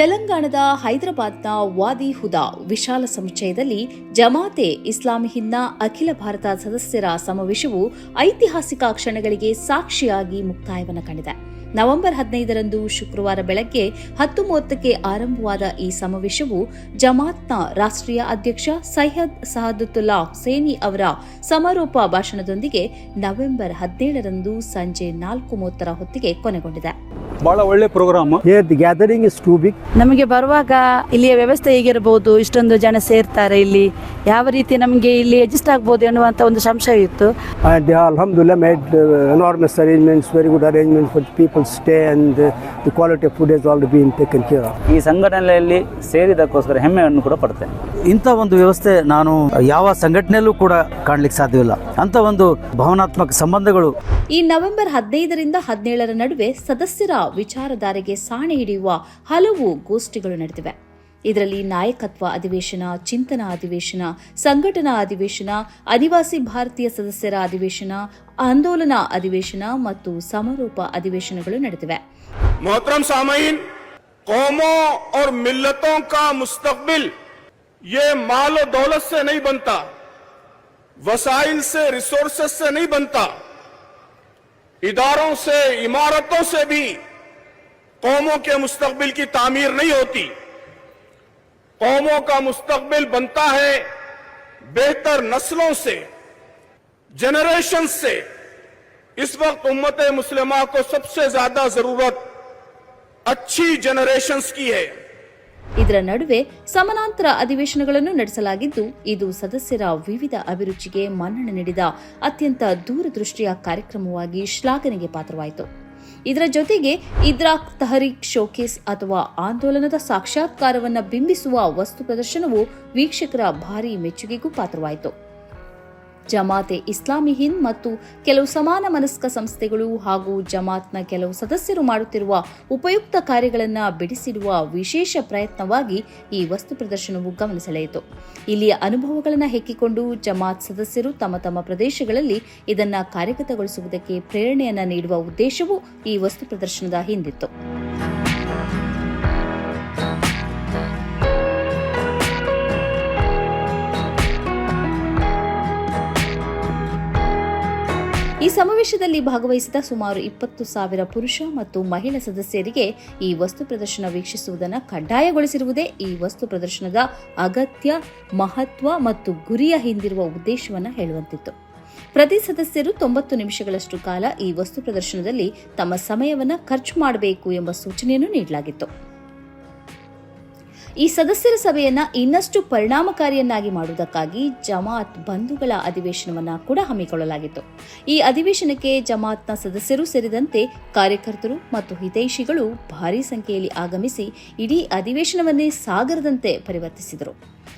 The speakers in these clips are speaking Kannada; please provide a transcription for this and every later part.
ತೆಲಂಗಾಣದ ಹೈದರಾಬಾದ್ನ ವಾದಿ ಹುದಾ ವಿಶಾಲ ಸಮುಚ್ಚಯದಲ್ಲಿ ಜಮಾತೆ ಇಸ್ಲಾಮಿ ಹಿಂದ್ನ ಅಖಿಲ ಭಾರತ ಸದಸ್ಯರ ಸಮಾವೇಶವು ಐತಿಹಾಸಿಕ ಕ್ಷಣಗಳಿಗೆ ಸಾಕ್ಷಿಯಾಗಿ ಮುಕ್ತಾಯವನ್ನು ಕಂಡಿದೆ. ನವೆಂಬರ್ ಹದಿನೈದರಂದು ಶುಕ್ರವಾರ ಬೆಳಗ್ಗೆ ಹತ್ತು ಮೂವತ್ತಕ್ಕೆ ಆರಂಭವಾದ ಈ ಸಮಾವೇಶವು ಜಮಾತ್ನ ರಾಷ್ಟ್ರೀಯ ಅಧ್ಯಕ್ಷ ಸೈಯದ್ ಸಹದುಲ್ಲಾ ಸೇನಿ ಅವರ ಸಮಾರೋಪ ಭಾಷಣದೊಂದಿಗೆ ನವೆಂಬರ್ ಹದಿನೇಳರಂದು ಸಂಜೆ ನಾಲ್ಕು ಮೂವತ್ತರ ಹೊತ್ತಿಗೆ ಕೊನೆಗೊಂಡಿದೆ. ಬಹಳ ಒಳ್ಳೆ program. Gathering is too big ನಮಗೆ ಬರುವಾಗ ಇಲ್ಲಿಯ ವ್ಯವಸ್ಥೆ ಹೇಗಿರಬಹುದು ಇಷ್ಟೊಂದು ಜನ ಸೇರ್ತಾರೆ ಇಲ್ಲಿ ಯಾವ ರೀತಿ ನಮಗೆ ಇಲ್ಲಿ ಅಡ್ಜಸ್ಟ್ ಆಗ್ಬೋದು ಎನ್ನುವಂತ ಒಂದು ಸಂಶಯ ಇತ್ತು. ಅಲ್ಹಮ್ದುಲ್ಲಾ made enormous arrangements very good arrangement for people people stay and the the quality of food has already been taken care of. ಈ ಸಂಘಟನೆಯಲ್ಲಿ ಸೇರಿದಕ್ಕೋಸ್ಕರ ಹೆಮ್ಮೆಯನ್ನು ಕೂಡ ಪಡ್ತೇನೆ ಇಂಥ ಒಂದು ವ್ಯವಸ್ಥೆ ನಾನು ಯಾವ ಸಂಘಟನೆಯಲ್ಲೂ ಕೂಡ ಕಾಣಲಿಕ್ಕೆ ಸಾಧ್ಯವಿಲ್ಲ. ಅಂತ ಒಂದು ಭಾವನಾತ್ಮಕ ಸಂಬಂಧಗಳು. ಈ ನವೆಂಬರ್ ಹದಿನೈದರಿಂದ ಹದಿನೇಳರ ನಡುವೆ ಸದಸ್ಯರ ವಿಚಾರಧಾರೆಗೆ ಸಾಣೆ ಹಿಡಿಯುವ ಹಲವು ಗೋಷ್ಠಿಗಳು ನಡೆದಿವೆ. ಇದರಲ್ಲಿ ನಾಯಕತ್ವ ಅಧಿವೇಶನ، ಚಿಂತನ ಅಧಿವೇಶನ، ಸಂಘಟನಾ ಅಧಿವೇಶನ، ಅನಿವಾಸಿ ಭಾರತೀಯ ಸದಸ್ಯರ ಅಧಿವೇಶನ، ಆಂದೋಲನ ಅಧಿವೇಶನ ಮತ್ತು ಸಮಾರೋಪ ಅಧಿವೇಶನಗಳು ನಡೆದಿವೆ. محترم سامعین قوموں اور ملتوں کا مستقبل یہ مال و دولت سے نہیں بنتا وسائل سے ریسورسز سے نہیں بنتا اداروں سے عمارتوں سے بھی قوموں کے مستقبل کی تعمیر نہیں ہوتی कौमों का मुस्तकबिल बनता है बेहतर नस्लों से जनरेशन से इस वक्त उम्मत मुस्लिमा को सबसे ज्यादा जरूरत अच्छी जनरेशंस की है ಇದರ ನಡುವೆ ಸಮಾನಾಂತರ ಅಧಿವೇಶನಗಳನ್ನು ನಡೆಸಲಾಗಿದ್ದು ಇದು ಸದಸ್ಯರ ವಿವಿಧ ಅಭಿರುಚಿಗೆ ಮನ್ನಣೆ ನೀಡಿದ ಅತ್ಯಂತ ದೂರದೃಷ್ಟಿಯ ಕಾರ್ಯಕ್ರಮವಾಗಿ ಶ್ಲಾಘನೆಗೆ ಪಾತ್ರವಾಯಿತು ಇದರ ಜೊತೆಗೆ ಇದ್ರಾಕ್ ತಹರೀಕ್ ಶೋಕೇಸ್ ಅಥವಾ ಆಂದೋಲನದ ಸಾಕ್ಷಾತ್ಕಾರವನ್ನು ಬಿಂಬಿಸುವ ವಸ್ತು ಪ್ರದರ್ಶನವು ವೀಕ್ಷಕರ ಭಾರೀ ಮೆಚ್ಚುಗೆಗೂ ಪಾತ್ರವಾಯಿತು. ಜಮಾತೆ ಇಸ್ಲಾಮಿ ಹಿಂದ್ ಮತ್ತು ಕೆಲವು ಸಮಾನ ಮನಸ್ಕ ಸಂಸ್ಥೆಗಳು ಹಾಗೂ ಜಮಾತ್ನ ಕೆಲವು ಸದಸ್ಯರು ಮಾಡುತ್ತಿರುವ ಉಪಯುಕ್ತ ಕಾರ್ಯಗಳನ್ನು ಬಿಡಿಸಿರುವ ವಿಶೇಷ ಪ್ರಯತ್ನವಾಗಿ ಈ ವಸ್ತು ಪ್ರದರ್ಶನವು ಗಮನಿಸೆಳೆಯಿತು ಇಲ್ಲಿಯ ಅನುಭವಗಳನ್ನು ಹೆಕ್ಕಿಕೊಂಡು ಜಮಾತ್ ಸದಸ್ಯರು ತಮ್ಮ ತಮ್ಮ ಪ್ರದೇಶಗಳಲ್ಲಿ ಇದನ್ನು ಕಾರ್ಯಗತಗೊಳಿಸುವುದಕ್ಕೆ ಪ್ರೇರಣೆಯನ್ನು ನೀಡುವ ಉದ್ದೇಶವೂ ಈ ವಸ್ತು ಪ್ರದರ್ಶನದ ಹಿಂದಿತ್ತು. ಸಮಾವೇಶದಲ್ಲಿ ಭಾಗವಹಿಸಿದ ಸುಮಾರು ಇಪ್ಪತ್ತು ಸಾವಿರ ಪುರುಷ ಮತ್ತು ಮಹಿಳಾ ಸದಸ್ಯರಿಗೆ ಈ ವಸ್ತು ಪ್ರದರ್ಶನ ವೀಕ್ಷಿಸುವುದನ್ನು ಕಡ್ಡಾಯಗೊಳಿಸಿರುವುದೇ ಈ ವಸ್ತು ಪ್ರದರ್ಶನದ ಅಗತ್ಯ, ಮಹತ್ವ ಮತ್ತು ಗುರಿಯ ಹಿಂದಿರುವ ಉದ್ದೇಶವನ್ನು ಹೇಳುವಂತಿತ್ತು. ಪ್ರತಿ ಸದಸ್ಯರು ತೊಂಬತ್ತು ನಿಮಿಷಗಳಷ್ಟು ಕಾಲ ಈ ವಸ್ತು ಪ್ರದರ್ಶನದಲ್ಲಿ ತಮ್ಮ ಸಮಯವನ್ನು ಖರ್ಚು ಮಾಡಬೇಕು ಎಂಬ ಸೂಚನೆಯನ್ನು ನೀಡಲಾಗಿತ್ತು. ಈ ಸದಸ್ಯರ ಸಭೆಯನ್ನ ಇನ್ನಷ್ಟು ಪರಿಣಾಮಕಾರಿಯನ್ನಾಗಿ ಮಾಡುವುದಕ್ಕಾಗಿ ಜಮಾತ್ ಬಂಧುಗಳ ಅಧಿವೇಶನವನ್ನ ಕೂಡ ಹಮ್ಮಿಕೊಳ್ಳಲಾಗಿತ್ತು. ಈ ಅಧಿವೇಶನಕ್ಕೆ ಜಮಾತ್ನ ಸದಸ್ಯರು ಸೇರಿದಂತೆ ಕಾರ್ಯಕರ್ತರು ಮತ್ತು ಹಿತೈಷಿಗಳು ಭಾರೀ ಸಂಖ್ಯೆಯಲ್ಲಿ ಆಗಮಿಸಿ ಇಡೀ ಅಧಿವೇಶನವನ್ನೇ ಸಾಗರದಂತೆ ಪರಿವರ್ತಿಸಿದರು.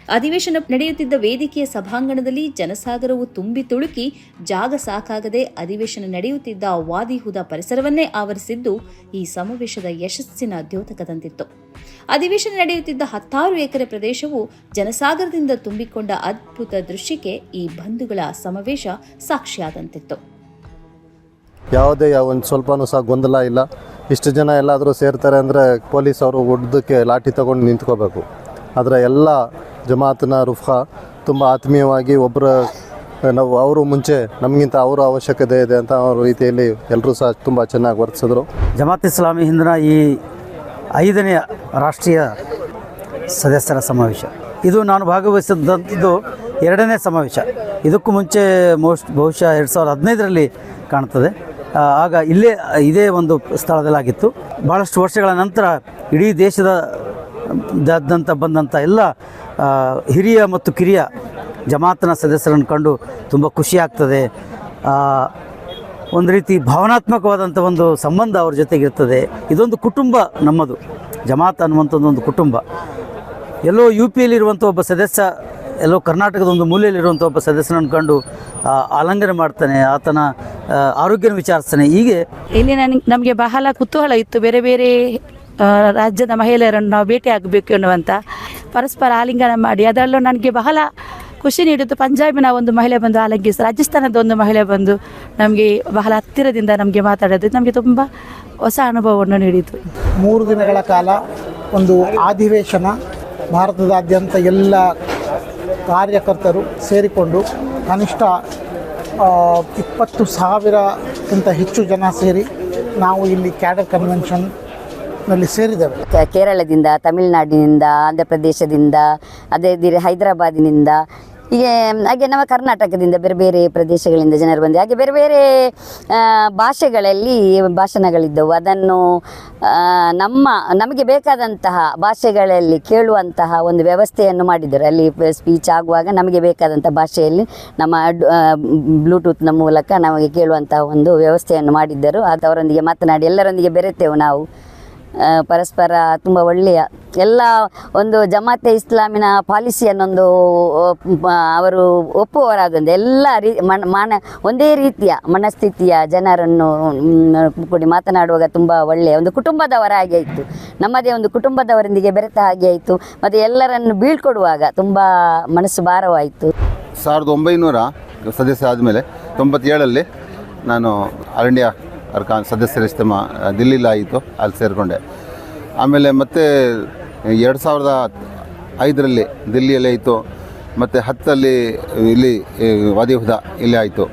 ಅಧಿವೇಶನ ನಡೆಯುತ್ತಿದ್ದ ವೇದಿಕೆಯ ಸಭಾಂಗಣದಲ್ಲಿ ಜನಸಾಗರವು ತುಂಬಿ ತುಳುಕಿ ಜಾಗ ಸಾಕಾಗದೆ ಅಧಿವೇಶನ ನಡೆಯುತ್ತಿದ್ದ ವಾದಿಹುದ ಪರಿಸರವನ್ನೇ ಆವರಿಸಿದ್ದು ಈ ಸಮಾವೇಶದ ಯಶಸ್ಸಿನ ದ್ಯೋತಕದಂತಿತ್ತು. ಅಧಿವೇಶನ ನಡೆಯುತ್ತಿದ್ದ ಹತ್ತಾರು ಎಕರೆ ಪ್ರದೇಶವು ಜನಸಾಗರದಿಂದ ತುಂಬಿಕೊಂಡ ಅದ್ಭುತ ದೃಶ್ಯಕ್ಕೆ ಈ ಬಂಧುಗಳ ಸಮಾವೇಶ ಸಾಕ್ಷಿಯಾದಂತಿತ್ತು. ಯಾವುದೇ ಒಂದು ಸ್ವಲ್ಪನೂ ಸಹ ಗೊಂದಲ ಇಲ್ಲ. ಇಷ್ಟು ಜನ ಎಲ್ಲಾದರೂ ಸೇರ್ತಾರೆ ಅಂದರೆ ಪೊಲೀಸ್ ಅವರು ಉದ್ದಕ್ಕೆ ಲಾಠಿ ತಗೊಂಡು ನಿಂತ್ಕೋಬೇಕು. ಆದರೆ ಎಲ್ಲ ಜಮಾತಿನ ರುಫಾ ತುಂಬ ಆತ್ಮೀಯವಾಗಿ ಒಬ್ಬರ ನಾವು ಅವರು ಮುಂಚೆ ನಮಗಿಂತ ಅವರ ಅವಶ್ಯಕತೆ ಇದೆ ಅಂತ ಅವ್ರ ರೀತಿಯಲ್ಲಿ ಎಲ್ಲರೂ ಸಹ ತುಂಬ ಚೆನ್ನಾಗಿ ವರ್ತಿಸಿದ್ರು. ಜಮಾತ್ ಇಸ್ಲಾಮಿ ಹಿಂದಿನ ಈ ಐದನೇ ರಾಷ್ಟ್ರೀಯ ಸದಸ್ಯರ ಸಮಾವೇಶ. ಇದು ನಾನು ಭಾಗವಹಿಸಿದಂಥದ್ದು ಎರಡನೇ ಸಮಾವೇಶ. ಇದಕ್ಕೂ ಮುಂಚೆ ಮೋಸ್ಟ್, ಬಹುಶಃ ಎರಡು ಸಾವಿರದ ಹದಿನೈದರಲ್ಲಿ ಕಾಣ್ತದೆ. ಆಗ ಇಲ್ಲೇ, ಇದೇ ಒಂದು ಸ್ಥಳದಲ್ಲಾಗಿತ್ತು. ಭಾಳಷ್ಟು ವರ್ಷಗಳ ನಂತರ ಇಡೀ ದೇಶದ ದಾದ್ಯಂತ ಬಂದಂಥ ಎಲ್ಲ ಹಿರಿಯ ಮತ್ತು ಕಿರಿಯ ಜಮಾತನ ಸದಸ್ಯರನ್ನು ಕಂಡು ತುಂಬ ಖುಷಿ ಆಗ್ತದೆ. ಒಂದು ರೀತಿ ಭಾವನಾತ್ಮಕವಾದಂಥ ಒಂದು ಸಂಬಂಧ ಅವ್ರ ಜೊತೆಗಿರ್ತದೆ ಇದೊಂದು ಕುಟುಂಬ ನಮ್ಮದು. ಜಮಾತ್ ಅನ್ನುವಂಥದ್ದು ಒಂದು ಕುಟುಂಬ. ಎಲ್ಲೋ ಯು ಪಿಯಲ್ಲಿರುವಂಥ ಒಬ್ಬ ಸದಸ್ಯ, ಎಲ್ಲೋ ಕರ್ನಾಟಕದ ಒಂದು ಮೂಲೆಯಲ್ಲಿರುವಂಥ ಒಬ್ಬ ಸದಸ್ಯನನ್ನು ಕಂಡು ಆಲಂಘನೆ ಮಾಡ್ತಾನೆ. ಆತನ ಆರೋಗ್ಯನ ವಿಚಾರಿಸ್ತಾನೆ. ಹೀಗೆ ಇಲ್ಲಿ ನನಗೆ ನಮಗೆ ಬಹಳ ಕುತೂಹಲ ಇತ್ತು. ಬೇರೆ ಬೇರೆ ರಾಜ್ಯದ ಮಹಿಳೆಯರನ್ನು ನಾವು ಭೇಟಿಯಾಗಬೇಕು ಎನ್ನುವಂಥ ಪರಸ್ಪರ ಆಲಿಂಗನ ಮಾಡಿ. ಅದರಲ್ಲೂ ನನಗೆ ಬಹಳ ಖುಷಿ ನೀಡಿದ್ದು ಪಂಜಾಬಿನ ಒಂದು ಮಹಿಳೆ ಬಂದು ಆಲಂಗಿಸಿ ರಾಜಸ್ಥಾನದ ಒಂದು ಮಹಿಳೆ ಬಂದು ನಮಗೆ ಬಹಳ ಹತ್ತಿರದಿಂದ ನಮಗೆ ಮಾತಾಡೋದು ನಮಗೆ ತುಂಬ ಹೊಸ ಅನುಭವವನ್ನು ನೀಡಿತು ಮೂರು ದಿನಗಳ ಕಾಲ ಒಂದು ಅಧಿವೇಶನ ಭಾರತದಾದ್ಯಂತ ಎಲ್ಲ ಕಾರ್ಯಕರ್ತರು ಸೇರಿಕೊಂಡು ಕನಿಷ್ಠ ಇಪ್ಪತ್ತು ಸಾವಿರಕ್ಕಿಂತ ಹೆಚ್ಚು ಜನ ಸೇರಿ ನಾವು ಇಲ್ಲಿ ಕ್ಯಾಡರ್ ಕನ್ವೆನ್ಷನ್ನಲ್ಲಿ ಸೇರಿದ್ದೇವೆ ಸೇರಿದವೆ. ಕೇರಳದಿಂದ, ತಮಿಳುನಾಡಿನಿಂದ ಆಂಧ್ರ ಪ್ರದೇಶದಿಂದ ಅದೇ ರೀತಿ ಹೈದರಾಬಾದಿನಿಂದ, ಹೀಗೆ, ಹಾಗೆ ನಮ್ಮ ಕರ್ನಾಟಕದಿಂದ ಬೇರೆ ಬೇರೆ ಪ್ರದೇಶಗಳಿಂದ ಜನರು ಬಂದು, ಹಾಗೆ ಬೇರೆ ಬೇರೆ ಭಾಷೆಗಳಲ್ಲಿ ಭಾಷಣಗಳಿದ್ದವು. ಅದನ್ನು ನಮ್ಮ, ನಮಗೆ ಬೇಕಾದಂತಹ ಭಾಷೆಗಳಲ್ಲಿ ಕೇಳುವಂತಹ ಒಂದು ವ್ಯವಸ್ಥೆಯನ್ನು ಮಾಡಿದ್ದಾರೆ. ಅಲ್ಲಿ ಸ್ಪೀಚ್ ಆಗುವಾಗ ನಮಗೆ ಬೇಕಾದಂಥ ಭಾಷೆಯಲ್ಲಿ ನಮ್ಮ ಬ್ಲೂಟೂತ್ನ ಮೂಲಕ ನಮಗೆ ಕೇಳುವಂತಹ ಒಂದು ವ್ಯವಸ್ಥೆಯನ್ನು ಮಾಡಿದ್ದರು. ಅದು ಅವರೊಂದಿಗೆ ಮಾತನಾಡಿ ಎಲ್ಲರೊಂದಿಗೆ ಬೆರೆತೆವು ನಾವು. ಪರಸ್ಪರ ತುಂಬ ಒಳ್ಳೆಯ ಎಲ್ಲ ಒಂದು ಜಮಾತೆ ಇಸ್ಲಾಮಿನ ಪಾಲಿಸಿಯನ್ನೊಂದು ಅವರು ಒಪ್ಪುವವರಾದಂಥ ಎಲ್ಲ ರೀ, ಮನ, ಮಾನ, ಒಂದೇ ರೀತಿಯ ಮನಸ್ಥಿತಿಯ ಜನರನ್ನು ಕೂಡಿ ಮಾತನಾಡುವಾಗ ತುಂಬ ಒಳ್ಳೆಯ ಒಂದು ಕುಟುಂಬದವರ ಹಾಗೆ ಆಯಿತು. ನಮ್ಮದೇ ಒಂದು ಕುಟುಂಬದವರೊಂದಿಗೆ ಬೆರೆತ ಹಾಗೆ ಆಯಿತು. ಮತ್ತು ಎಲ್ಲರನ್ನು ಬೀಳ್ಕೊಡುವಾಗ ತುಂಬ ಮನಸ್ಸು ಭಾರವಾಯಿತು. ಸಾವಿರದ ಒಂಬೈನೂರ, ಸದಸ್ಯ ಆದಮೇಲೆ ತೊಂಬತ್ತೇಳಲ್ಲಿ ನಾನು ಆಲ್ ಇಂಡಿಯಾ ಅರ್ಕಾನ್ ಸದಸ್ಯರ ಇಷ್ಟಮ ದಿಲ್ಲಿಲ್ಲ ಆಯಿತು, ಅಲ್ಲಿ ಸೇರಿಕೊಂಡೆ. ಆಮೇಲೆ ಮತ್ತೆ ಎರಡು ಸಾವಿರದ ಐದರಲ್ಲಿ ದಿಲ್ಲಿಯಲ್ಲಿ ಆಯಿತು, ಮತ್ತು ಹತ್ತರಲ್ಲಿ ಇಲ್ಲಿ, ಈ, ವಾದಿ ಹುದಾ ಇಲ್ಲಿ ಆಯಿತು.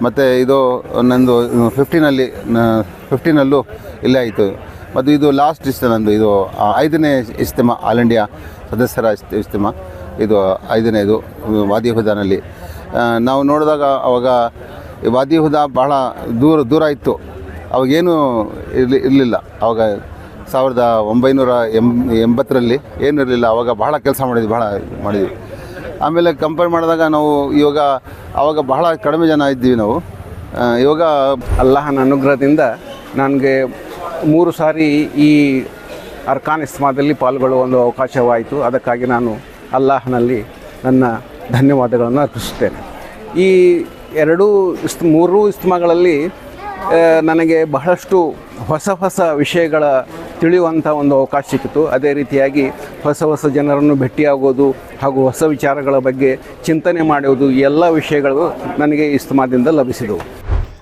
ಮತ್ತು ಇದು ನಂದು ಫಿಫ್ಟೀನಲ್ಲಿ ಫಿಫ್ಟೀನಲ್ಲೂ ಇಲ್ಲೇ ಆಯಿತು. ಮತ್ತು ಇದು ಲಾಸ್ಟ್ ಇಷ್ಟ ನಂದು, ಇದು ಐದನೇ ಇಜ್ತೆಮಾ ಆಲ್ ಇಂಡಿಯಾ ಸದಸ್ಯರ ಇಸ್ತಮ. ಇದು ಐದನೇ ಇದು ಐದನೇದು, ವಾದಿ ಹುದಾನಲ್ಲಿ. ನಾವು ನೋಡಿದಾಗ ಅವಾಗ ವಾದಿ ಹುದ ಬಹಳ ದೂರ ದೂರ ಇತ್ತು. ಅವಾಗೇನು ಇರಲಿ, ಇರಲಿಲ್ಲ. ಅವಾಗ ಸಾವಿರದ ಒಂಬೈನೂರ ಎಂ, ಎಂಬತ್ತರಲ್ಲಿ ಏನೂ ಇರಲಿಲ್ಲ. ಅವಾಗ ಬಹಳ ಕೆಲಸ ಮಾಡಿದ್ವಿ, ಬಹಳ ಮಾಡಿದ್ವಿ. ಆಮೇಲೆ ಕಂಪೇರ್ ಮಾಡಿದಾಗ ನಾವು ಇವಾಗ ಆವಾಗ ಬಹಳ ಕಡಿಮೆ ಜನ ಇದ್ದೀವಿ ನಾವು. ಇವಾಗ ಅಲ್ಲಾಹನ ಅನುಗ್ರಹದಿಂದ ನನಗೆ ಮೂರು ಸಾರಿ ಈ ಅರ್ಕಾನ್ ಇಸ್ಮಾದಲ್ಲಿ ಪಾಲ್ಗೊಳ್ಳುವ ಒಂದು ಅವಕಾಶವಾಯಿತು. ಅದಕ್ಕಾಗಿ ನಾನು ಅಲ್ಲಾಹನಲ್ಲಿ ನನ್ನ ಧನ್ಯವಾದಗಳನ್ನು ಅರ್ಪಿಸುತ್ತೇನೆ. ಈ ಎರಡೂ ಇಸ್ ಮೂರೂ ಇಸ್ತಮಗಳಲ್ಲಿ ನನಗೆ ಬಹಳಷ್ಟು ಹೊಸ ಹೊಸ ವಿಷಯಗಳ ತಿಳಿಯುವಂಥ ಒಂದು ಅವಕಾಶ ಸಿಕ್ಕಿತು. ಅದೇ ರೀತಿಯಾಗಿ ಹೊಸ ಹೊಸ ಜನರನ್ನು ಭೇಟಿಯಾಗೋದು ಹಾಗೂ ಹೊಸ ವಿಚಾರಗಳ ಬಗ್ಗೆ ಚಿಂತನೆ ಮಾಡುವುದು ಎಲ್ಲ ವಿಷಯಗಳು ನನಗೆ ಇಸ್ತಮಾದಿಂದ ಲಭಿಸಿದವು.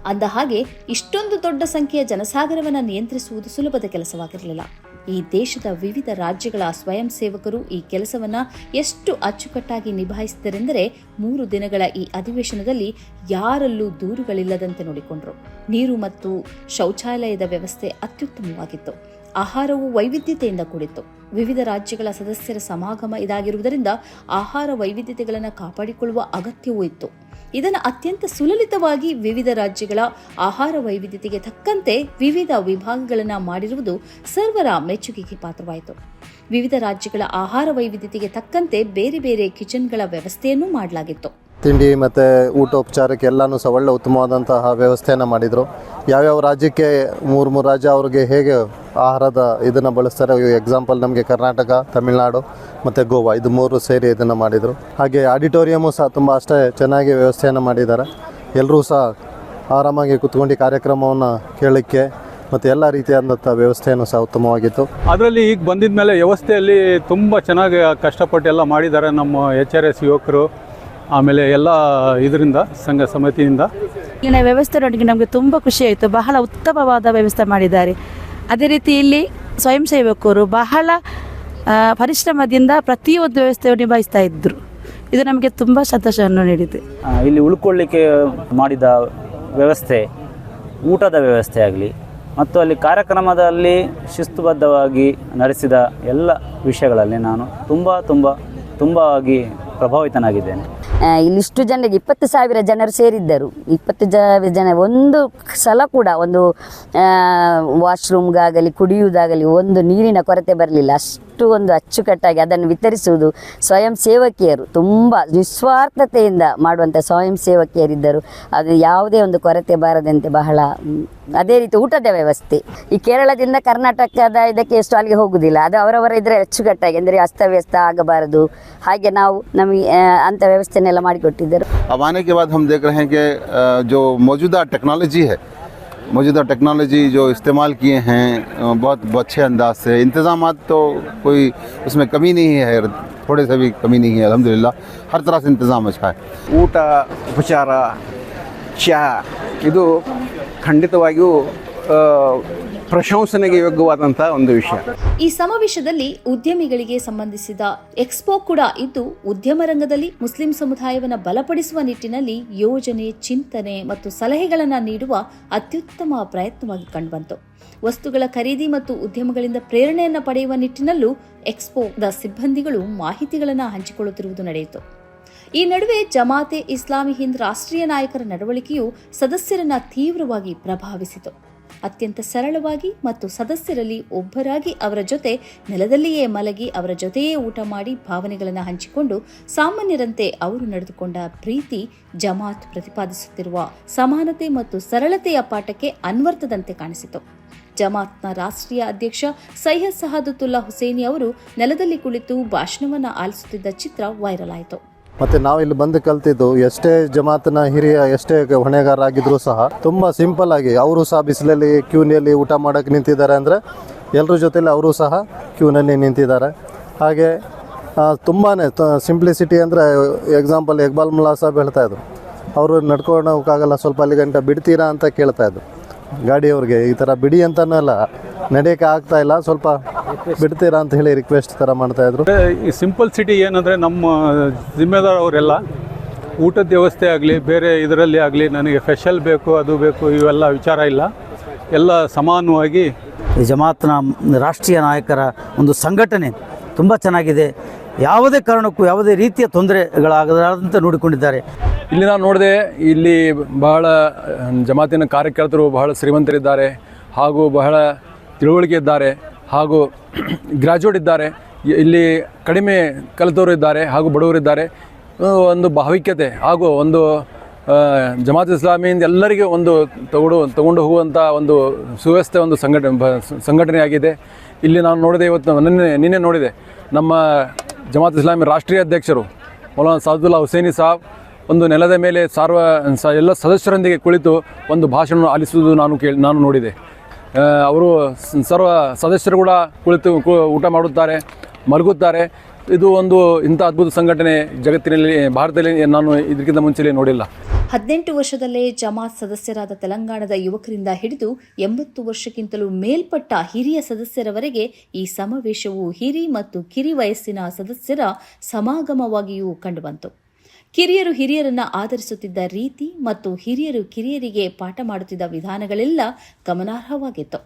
ಅಂದ ಹಾಗೆ ಇಷ್ಟೊಂದು ದೊಡ್ಡ ಸಂಖ್ಯೆಯ ಜನಸಾಗರವನ್ನು ನಿಯಂತ್ರಿಸುವುದು ಸುಲಭದ ಕೆಲಸವಾಗಿರಲಿಲ್ಲ. ಈ ದೇಶದ ವಿವಿಧ ರಾಜ್ಯಗಳ ಸ್ವಯಂ ಸೇವಕರು ಈ ಕೆಲಸವನ್ನ ಎಷ್ಟು ಅಚ್ಚುಕಟ್ಟಾಗಿ ನಿಭಾಯಿಸಿದರೆಂದರೆ ಮೂರು ದಿನಗಳ ಈ ಅಧಿವೇಶನದಲ್ಲಿ ಯಾರಲ್ಲೂ ದೂರುಗಳಿಲ್ಲದಂತೆ ನೋಡಿಕೊಂಡರು. ನೀರು ಮತ್ತು ಶೌಚಾಲಯದ ವ್ಯವಸ್ಥೆ ಅತ್ಯುತ್ತಮವಾಗಿತ್ತು. ಆಹಾರವು ವೈವಿಧ್ಯತೆಯಿಂದ ಕೂಡಿತ್ತು. ವಿವಿಧ ರಾಜ್ಯಗಳ ಸದಸ್ಯರ ಸಮಾಗಮ ಇದಾಗಿರುವುದರಿಂದ ಆಹಾರ ವೈವಿಧ್ಯತೆಗಳನ್ನು ಕಾಪಾಡಿಕೊಳ್ಳುವ ಅಗತ್ಯವೂ ಇತ್ತು. ಇದನ್ನು ಅತ್ಯಂತ ಸುಲಲಿತವಾಗಿ ವಿವಿಧ ರಾಜ್ಯಗಳ ಆಹಾರ ವೈವಿಧ್ಯತೆಗೆ ತಕ್ಕಂತೆ ವಿವಿಧ ವಿಭಾಗಗಳನ್ನು ಮಾಡಿರುವುದು ಸರ್ವರ ಮೆಚ್ಚುಗೆಗೆ ಪಾತ್ರವಾಯಿತು. ವಿವಿಧ ರಾಜ್ಯಗಳ ಆಹಾರ ವೈವಿಧ್ಯತೆಗೆ ತಕ್ಕಂತೆ ಬೇರೆ ಬೇರೆ ಕಿಚನ್ಗಳ ವ್ಯವಸ್ಥೆಯನ್ನು ಮಾಡಲಾಗಿತ್ತು. ತಿಂಡಿ ಮತ್ತು ಊಟೋಪಚಾರಕ್ಕೆ ಎಲ್ಲನೂ ಸಹ ಒಳ್ಳೆ ಉತ್ತಮವಾದಂತಹ ವ್ಯವಸ್ಥೆಯನ್ನು ಮಾಡಿದರು. ಯಾವ್ಯಾವ ರಾಜ್ಯಕ್ಕೆ ಮೂರು ಮೂರು ರಾಜ್ಯ ಅವ್ರಿಗೆ ಹೇಗೆ ಆಹಾರದ ಇದನ್ನು ಬಳಸ್ತಾರೆ ಎಕ್ಸಾಂಪಲ್ ನಮಗೆ ಕರ್ನಾಟಕ, ತಮಿಳುನಾಡು ಮತ್ತು ಗೋವಾ, ಇದು ಮೂರು ಸೇರಿ ಇದನ್ನು ಮಾಡಿದರು. ಹಾಗೆ ಆಡಿಟೋರಿಯಮು ಸಹ ತುಂಬ ಅಷ್ಟೇ ಚೆನ್ನಾಗಿ ವ್ಯವಸ್ಥೆಯನ್ನು ಮಾಡಿದ್ದಾರೆ. ಎಲ್ಲರೂ ಸಹ ಆರಾಮಾಗಿ ಕೂತ್ಕೊಂಡು ಕಾರ್ಯಕ್ರಮವನ್ನು ಕೇಳಲಿಕ್ಕೆ ಮತ್ತು ಎಲ್ಲ ರೀತಿಯಾದಂಥ ವ್ಯವಸ್ಥೆಯನ್ನು ಸಹ ಉತ್ತಮವಾಗಿತ್ತು. ಅದರಲ್ಲಿ ಈಗ ಬಂದಿದ ಮೇಲೆ ವ್ಯವಸ್ಥೆಯಲ್ಲಿ ತುಂಬ ಚೆನ್ನಾಗಿ ಕಷ್ಟಪಟ್ಟು ಎಲ್ಲ ಮಾಡಿದ್ದಾರೆ ನಮ್ಮ ಎಚ್ ಆರ್ ಎಸ್ ಯುವಕರು. ಆಮೇಲೆ ಎಲ್ಲ ಇದರಿಂದ ಸಂಘ ಸಮಿತಿಯಿಂದ. ಇಲ್ಲಿನ ವ್ಯವಸ್ಥೆ ನೋಡಿ ನಮಗೆ ತುಂಬ ಖುಷಿ ಆಯಿತು. ಬಹಳ ಉತ್ತಮವಾದ ವ್ಯವಸ್ಥೆ ಮಾಡಿದ್ದಾರೆ. ಅದೇ ರೀತಿ ಇಲ್ಲಿ ಸ್ವಯಂ ಸೇವಕರು ಬಹಳ ಪರಿಶ್ರಮದಿಂದ ಪ್ರತಿಯೊಂದು ವ್ಯವಸ್ಥೆಯನ್ನು ನಿಭಾಯಿಸ್ತಾ ಇದ್ದರು ಇದು ನಮಗೆ ತುಂಬ ಸಂತೋಷವನ್ನು ನೀಡಿದೆ. ಇಲ್ಲಿ ಉಳ್ಕೊಳ್ಳಿಕ್ಕೆ ಮಾಡಿದ ವ್ಯವಸ್ಥೆ ಊಟದ ವ್ಯವಸ್ಥೆ ಆಗಲಿ ಮತ್ತು ಅಲ್ಲಿ ಕಾರ್ಯಕ್ರಮದಲ್ಲಿ ಶಿಸ್ತುಬದ್ಧವಾಗಿ ನಡೆಸಿದ ಎಲ್ಲ ವಿಷಯಗಳಲ್ಲಿ ನಾನು ತುಂಬ ತುಂಬ ತುಂಬವಾಗಿ ಪ್ರಭಾವಿತನಾಗಿದ್ದೇನೆ. ಇಲ್ಲಿಷ್ಟು ಜನರಿಗೆ ಇಪ್ಪತ್ತು ಸಾವಿರ ಜನರು ಸೇರಿದ್ದರು. ಇಪ್ಪತ್ತು ಸಾವಿರ ಜನ, ಒಂದು ಸಲ ಕೂಡ ಒಂದು ವಾಶ್ರೂಮ್ಗಾಗಲಿ ಕುಡಿಯುವುದಾಗಲಿ, ಒಂದು ನೀರಿನ ಕೊರತೆ ಬರಲಿಲ್ಲ. ಅಷ್ಟು ಅಷ್ಟು ಒಂದು ಅಚ್ಚುಕಟ್ಟಾಗಿ ಅದನ್ನು ವಿತರಿಸುವುದು ಸ್ವಯಂ ಸೇವಕಿಯರು ತುಂಬ ನಿಸ್ವಾರ್ಥತೆಯಿಂದ ಮಾಡುವಂಥ ಸ್ವಯಂ ಸೇವಕಿಯರಿದ್ದರು. ಅದು ಯಾವುದೇ ಒಂದು ಕೊರತೆ ಬಾರದಂತೆ ಬಹಳ ಅದೇ ರೀತಿ ಊಟದ ವ್ಯವಸ್ಥೆ. ಈ ಕೇರಳದಿಂದ ಕರ್ನಾಟಕದ ಇದಕ್ಕೆ ಎಷ್ಟು ಅಲ್ಲಿಗೆ ಹೋಗುವುದಿಲ್ಲ ಅದು ಅವರವರ ಇದ್ರೆ ಅಚ್ಚುಕಟ್ಟಾಗಿ, ಅಂದರೆ ಅಸ್ತವ್ಯಸ್ತ ಆಗಬಾರದು. ಹಾಗೆ ನಾವು ನಮಗೆ ಅಂಥ ವ್ಯವಸ್ಥೆನೆಲ್ಲ ಮಾಡಿಕೊಟ್ಟಿದ್ದರು. ವಾಣಿಜ್ಯವಾದ ಹಮ್ ದೇಖ ರಹೆ ಜೋ ಮೌಜೂದಾ ಟೆಕ್ನಾಲಜಿ ಹೇ. موجودہ ٹیکنالوجی جو استعمال کیے ہیں بہت اچھے انداز سے۔ انتظامات تو کوئی اس میں کمی نہیں ہے تھوڑے سے بھی کمی نہیں ہے، الحمدللہ۔ ہر طرح سے انتظام اچھا ہے۔ اونٹا بھچارا چاہ یہ تو ಇದು ಖಂಡಿತವಾಗಿಯೂ ಪ್ರಶಂಸನೆಗೆ ಯೋಗ್ಯವಾದಂತಹ ಒಂದು ವಿಷಯ. ಈ ಸಮಾವೇಶದಲ್ಲಿ ಉದ್ಯಮಿಗಳಿಗೆ ಸಂಬಂಧಿಸಿದ ಎಕ್ಸ್ಪೋ ಕೂಡ ಇದ್ದು, ಉದ್ಯಮ ರಂಗದಲ್ಲಿ ಮುಸ್ಲಿಂ ಸಮುದಾಯವನ್ನು ಬಲಪಡಿಸುವ ನಿಟ್ಟಿನಲ್ಲಿ ಯೋಜನೆ, ಚಿಂತನೆ ಮತ್ತು ಸಲಹೆಗಳನ್ನು ನೀಡುವ ಅತ್ಯುತ್ತಮ ಪ್ರಯತ್ನವಾಗಿ ಕಂಡುಬಂತು. ವಸ್ತುಗಳ ಖರೀದಿ ಮತ್ತು ಉದ್ಯಮಗಳಿಂದ ಪ್ರೇರಣೆಯನ್ನು ಪಡೆಯುವ ನಿಟ್ಟಿನಲ್ಲೂ ಎಕ್ಸ್ಪೋದ ಸಿಬ್ಬಂದಿಗಳು ಮಾಹಿತಿಗಳನ್ನು ಹಂಚಿಕೊಳ್ಳುತ್ತಿರುವುದು ನಡೆಯಿತು. ಈ ನಡುವೆ ಜಮಾತೆ ಇಸ್ಲಾಮಿ ಹಿಂದ್ ರಾಷ್ಟ್ರೀಯ ನಾಯಕರ ನಡವಳಿಕೆಯು ಸದಸ್ಯರನ್ನ ತೀವ್ರವಾಗಿ ಪ್ರಭಾವಿಸಿತು. ಅತ್ಯಂತ ಸರಳವಾಗಿ ಮತ್ತು ಸದಸ್ಯರಲ್ಲಿ ಒಬ್ಬರಾಗಿ ಅವರ ಜೊತೆ ನೆಲದಲ್ಲಿಯೇ ಮಲಗಿ ಅವರ ಜೊತೆಯೇ ಊಟ ಮಾಡಿ ಭಾವನೆಗಳನ್ನು ಹಂಚಿಕೊಂಡು ಸಾಮಾನ್ಯರಂತೆ ಅವರು ನಡೆದುಕೊಂಡ ಪ್ರೀತಿ ಜಮಾತ್ ಪ್ರತಿಪಾದಿಸುತ್ತಿರುವ ಸಮಾನತೆ ಮತ್ತು ಸರಳತೆಯ ಪಾಠಕ್ಕೆ ಅನ್ವರ್ಥದಂತೆ ಕಾಣಿಸಿತು. ಜಮಾತ್ನ ರಾಷ್ಟ್ರೀಯ ಅಧ್ಯಕ್ಷ ಸೈಯದ್ ಸಹಾದುತ್ತುಲ್ಲಾ ಹುಸೇನಿ ಅವರು ನೆಲದಲ್ಲಿ ಕುಳಿತು ಭಾಷಣವನ್ನು ಆಲಿಸುತ್ತಿದ್ದ ಚಿತ್ರ ವೈರಲ್ ಆಯಿತು. ಮತ್ತು ನಾವು ಇಲ್ಲಿ ಬಂದು ಕಲ್ತಿದ್ದು ಎಷ್ಟೇ ಜಮಾತಿನ ಹಿರಿಯ, ಎಷ್ಟೇ ಹೊಣೆಗಾರ ಆಗಿದ್ರೂ ಸಹ ತುಂಬ ಸಿಂಪಲ್ ಆಗಿ ಅವರು ಸಹ ಬಿಸಿಲಲ್ಲಿ ಕ್ಯೂನಲ್ಲಿ ಊಟ ಮಾಡೋಕ್ಕೆ ನಿಂತಿದ್ದಾರೆ ಅಂದರೆ ಎಲ್ಲರ ಜೊತೆಲಿ ಅವರು ಸಹ ಕ್ಯೂನಲ್ಲಿ ನಿಂತಿದ್ದಾರೆ. ಹಾಗೆ ತುಂಬಾ ಸಿಂಪ್ಲಿಸಿಟಿ ಅಂದರೆ ಎಕ್ಸಾಂಪಲ್ ಇಕ್ಬಾಲ್ ಮುಲ್ಲಾ ಸಾಹೇಬ್ ಹೇಳ್ತಾಯಿದ್ರು ಅವರು ನಡ್ಕೊಳೋಕ್ಕಾಗಲ್ಲ ಸ್ವಲ್ಪ ಅಲ್ಲಿ ಗಂಟ ಬಿಡ್ತೀರಾ ಅಂತ ಕೇಳ್ತಾ ಇದ್ರು. ಗಾಡಿಯವ್ರಿಗೆ ಈ ಥರ ಬಿಡಿ ಅಂತನೂ ಅಲ್ಲ ನಡೆಯೋಕ್ಕೆ ಆಗ್ತಾ ಇಲ್ಲ ಸ್ವಲ್ಪ ಬಿಡ್ತೀರಾ ಅಂತ ಹೇಳಿ ರಿಕ್ವೆಸ್ಟ್ ಥರ ಮಾಡ್ತಾಯಿದ್ರು ಈ ಸಿಂಪಲ್ ಸಿಟಿ ಏನಂದರೆ ನಮ್ಮ ಜಿಮ್ಮೆದಾರ್ ಅವರೆಲ್ಲ ಊಟದ ವ್ಯವಸ್ಥೆ ಆಗಲಿ ಬೇರೆ ಇದರಲ್ಲಿ ಆಗಲಿ ನನಗೆ ಸ್ಪೆಷಲ್ ಬೇಕು ಅದು ಬೇಕು ಇವೆಲ್ಲ ವಿಚಾರ ಇಲ್ಲ. ಎಲ್ಲ ಸಮಾನವಾಗಿ ಈ ಜಮಾತ್ನ ರಾಷ್ಟ್ರೀಯ ನಾಯಕರ ಒಂದು ಸಂಘಟನೆ ತುಂಬ ಚೆನ್ನಾಗಿದೆ. ಯಾವುದೇ ಕಾರಣಕ್ಕೂ ಯಾವುದೇ ರೀತಿಯ ತೊಂದರೆಗಳಾಗದಂತೆ ನೋಡಿಕೊಂಡಿದ್ದಾರೆ. ಇಲ್ಲಿ ನಾನು ನೋಡಿದೆ, ಇಲ್ಲಿ ಬಹಳ ಜಮಾತಿನ ಕಾರ್ಯಕರ್ತರು ಬಹಳ ಶ್ರೀಮಂತರಿದ್ದಾರೆ, ಹಾಗೂ ಬಹಳ ತಿಳುವಳಿಕೆ ಇದ್ದಾರೆ, ಹಾಗೂ ಗ್ರ್ಯಾಜುಯೇಟ್ ಇದ್ದಾರೆ. ಇಲ್ಲಿ ಕಡಿಮೆ ಕಲಿತವರು ಇದ್ದಾರೆ, ಹಾಗೂ ಬಡವರಿದ್ದಾರೆ ಒಂದು ಭಾವಿಕ್ಯತೆ, ಹಾಗೂ ಒಂದು ಜಮಾತ್ ಇಸ್ಲಾಮಿಯಿಂದ ಎಲ್ಲರಿಗೆ ಒಂದು ತಗೊಂಡು ತಗೊಂಡು ಹೋಗುವಂಥ ಒಂದು ಸುವ್ಯವಸ್ಥೆ, ಒಂದು ಸಂಘಟನೆ ಸಂಘಟನೆಯಾಗಿದೆ. ಇಲ್ಲಿ ನಾನು ನೋಡಿದೆ ಇವತ್ತು, ನಿನ್ನೆ ನಿನ್ನೆ ನೋಡಿದೆ, ನಮ್ಮ ಜಮಾತ್ ಇಸ್ಲಾಮಿ ರಾಷ್ಟ್ರೀಯ ಅಧ್ಯಕ್ಷರು ಮೌಲಾನ ಸಾದುಲ್ಲಾ ಹುಸೇನಿ ಸಾಬ್ ಒಂದು ನೆಲದ ಮೇಲೆ ಸಾರ್ವ ಎಲ್ಲ ಸದಸ್ಯರೊಂದಿಗೆ ಕುಳಿತು ಒಂದು ಭಾಷಣ ಆಲಿಸುವುದು ನಾನು ಕೇಳಿ, ನಾನು ನೋಡಿದೆ. ಅವರು ಸರ್ವ ಸದಸ್ಯರು ಕೂಡ ಕುಳಿತು ಊಟ ಮಾಡುತ್ತಾರೆ, ಮಲಗುತ್ತಾರೆ. ಇದು ಒಂದು ಇಂಥ ಅದ್ಭುತ ಸಂಘಟನೆ ಜಗತ್ತಿನಲ್ಲಿ, ಭಾರತದಲ್ಲಿ ನಾನು ಇದಕ್ಕಿಂತ ಮುಂಚೆಲೇ ನೋಡಿಲ್ಲ. ಹದಿನೆಂಟು ವರ್ಷದಲ್ಲೇ ಜಮಾತ್ ಸದಸ್ಯರಾದ ತೆಲಂಗಾಣದ ಯುವಕರಿಂದ ಹಿಡಿದು ಎಂಬತ್ತು ವರ್ಷಕ್ಕಿಂತಲೂ ಮೇಲ್ಪಟ್ಟ ಹಿರಿಯ ಸದಸ್ಯರವರೆಗೆ ಈ ಸಮಾವೇಶವು ಹಿರಿ ಮತ್ತು ಕಿರಿ ವಯಸ್ಸಿನ ಸದಸ್ಯರ ಸಮಾಗಮವಾಗಿಯೂ ಕಂಡುಬಂತು. ಕಿರಿಯರು ಹಿರಿಯರನ್ನ ಆಧರಿಸುತ್ತಿದ್ದ ರೀತಿ ಮತ್ತು ಹಿರಿಯರು ಕಿರಿಯರಿಗೆ ಪಾಠ ಮಾಡುತ್ತಿದ್ದ ವಿಧಾನಗಳೆಲ್ಲ ಗಮನಾರ್ಹವಾಗಿತ್ತು.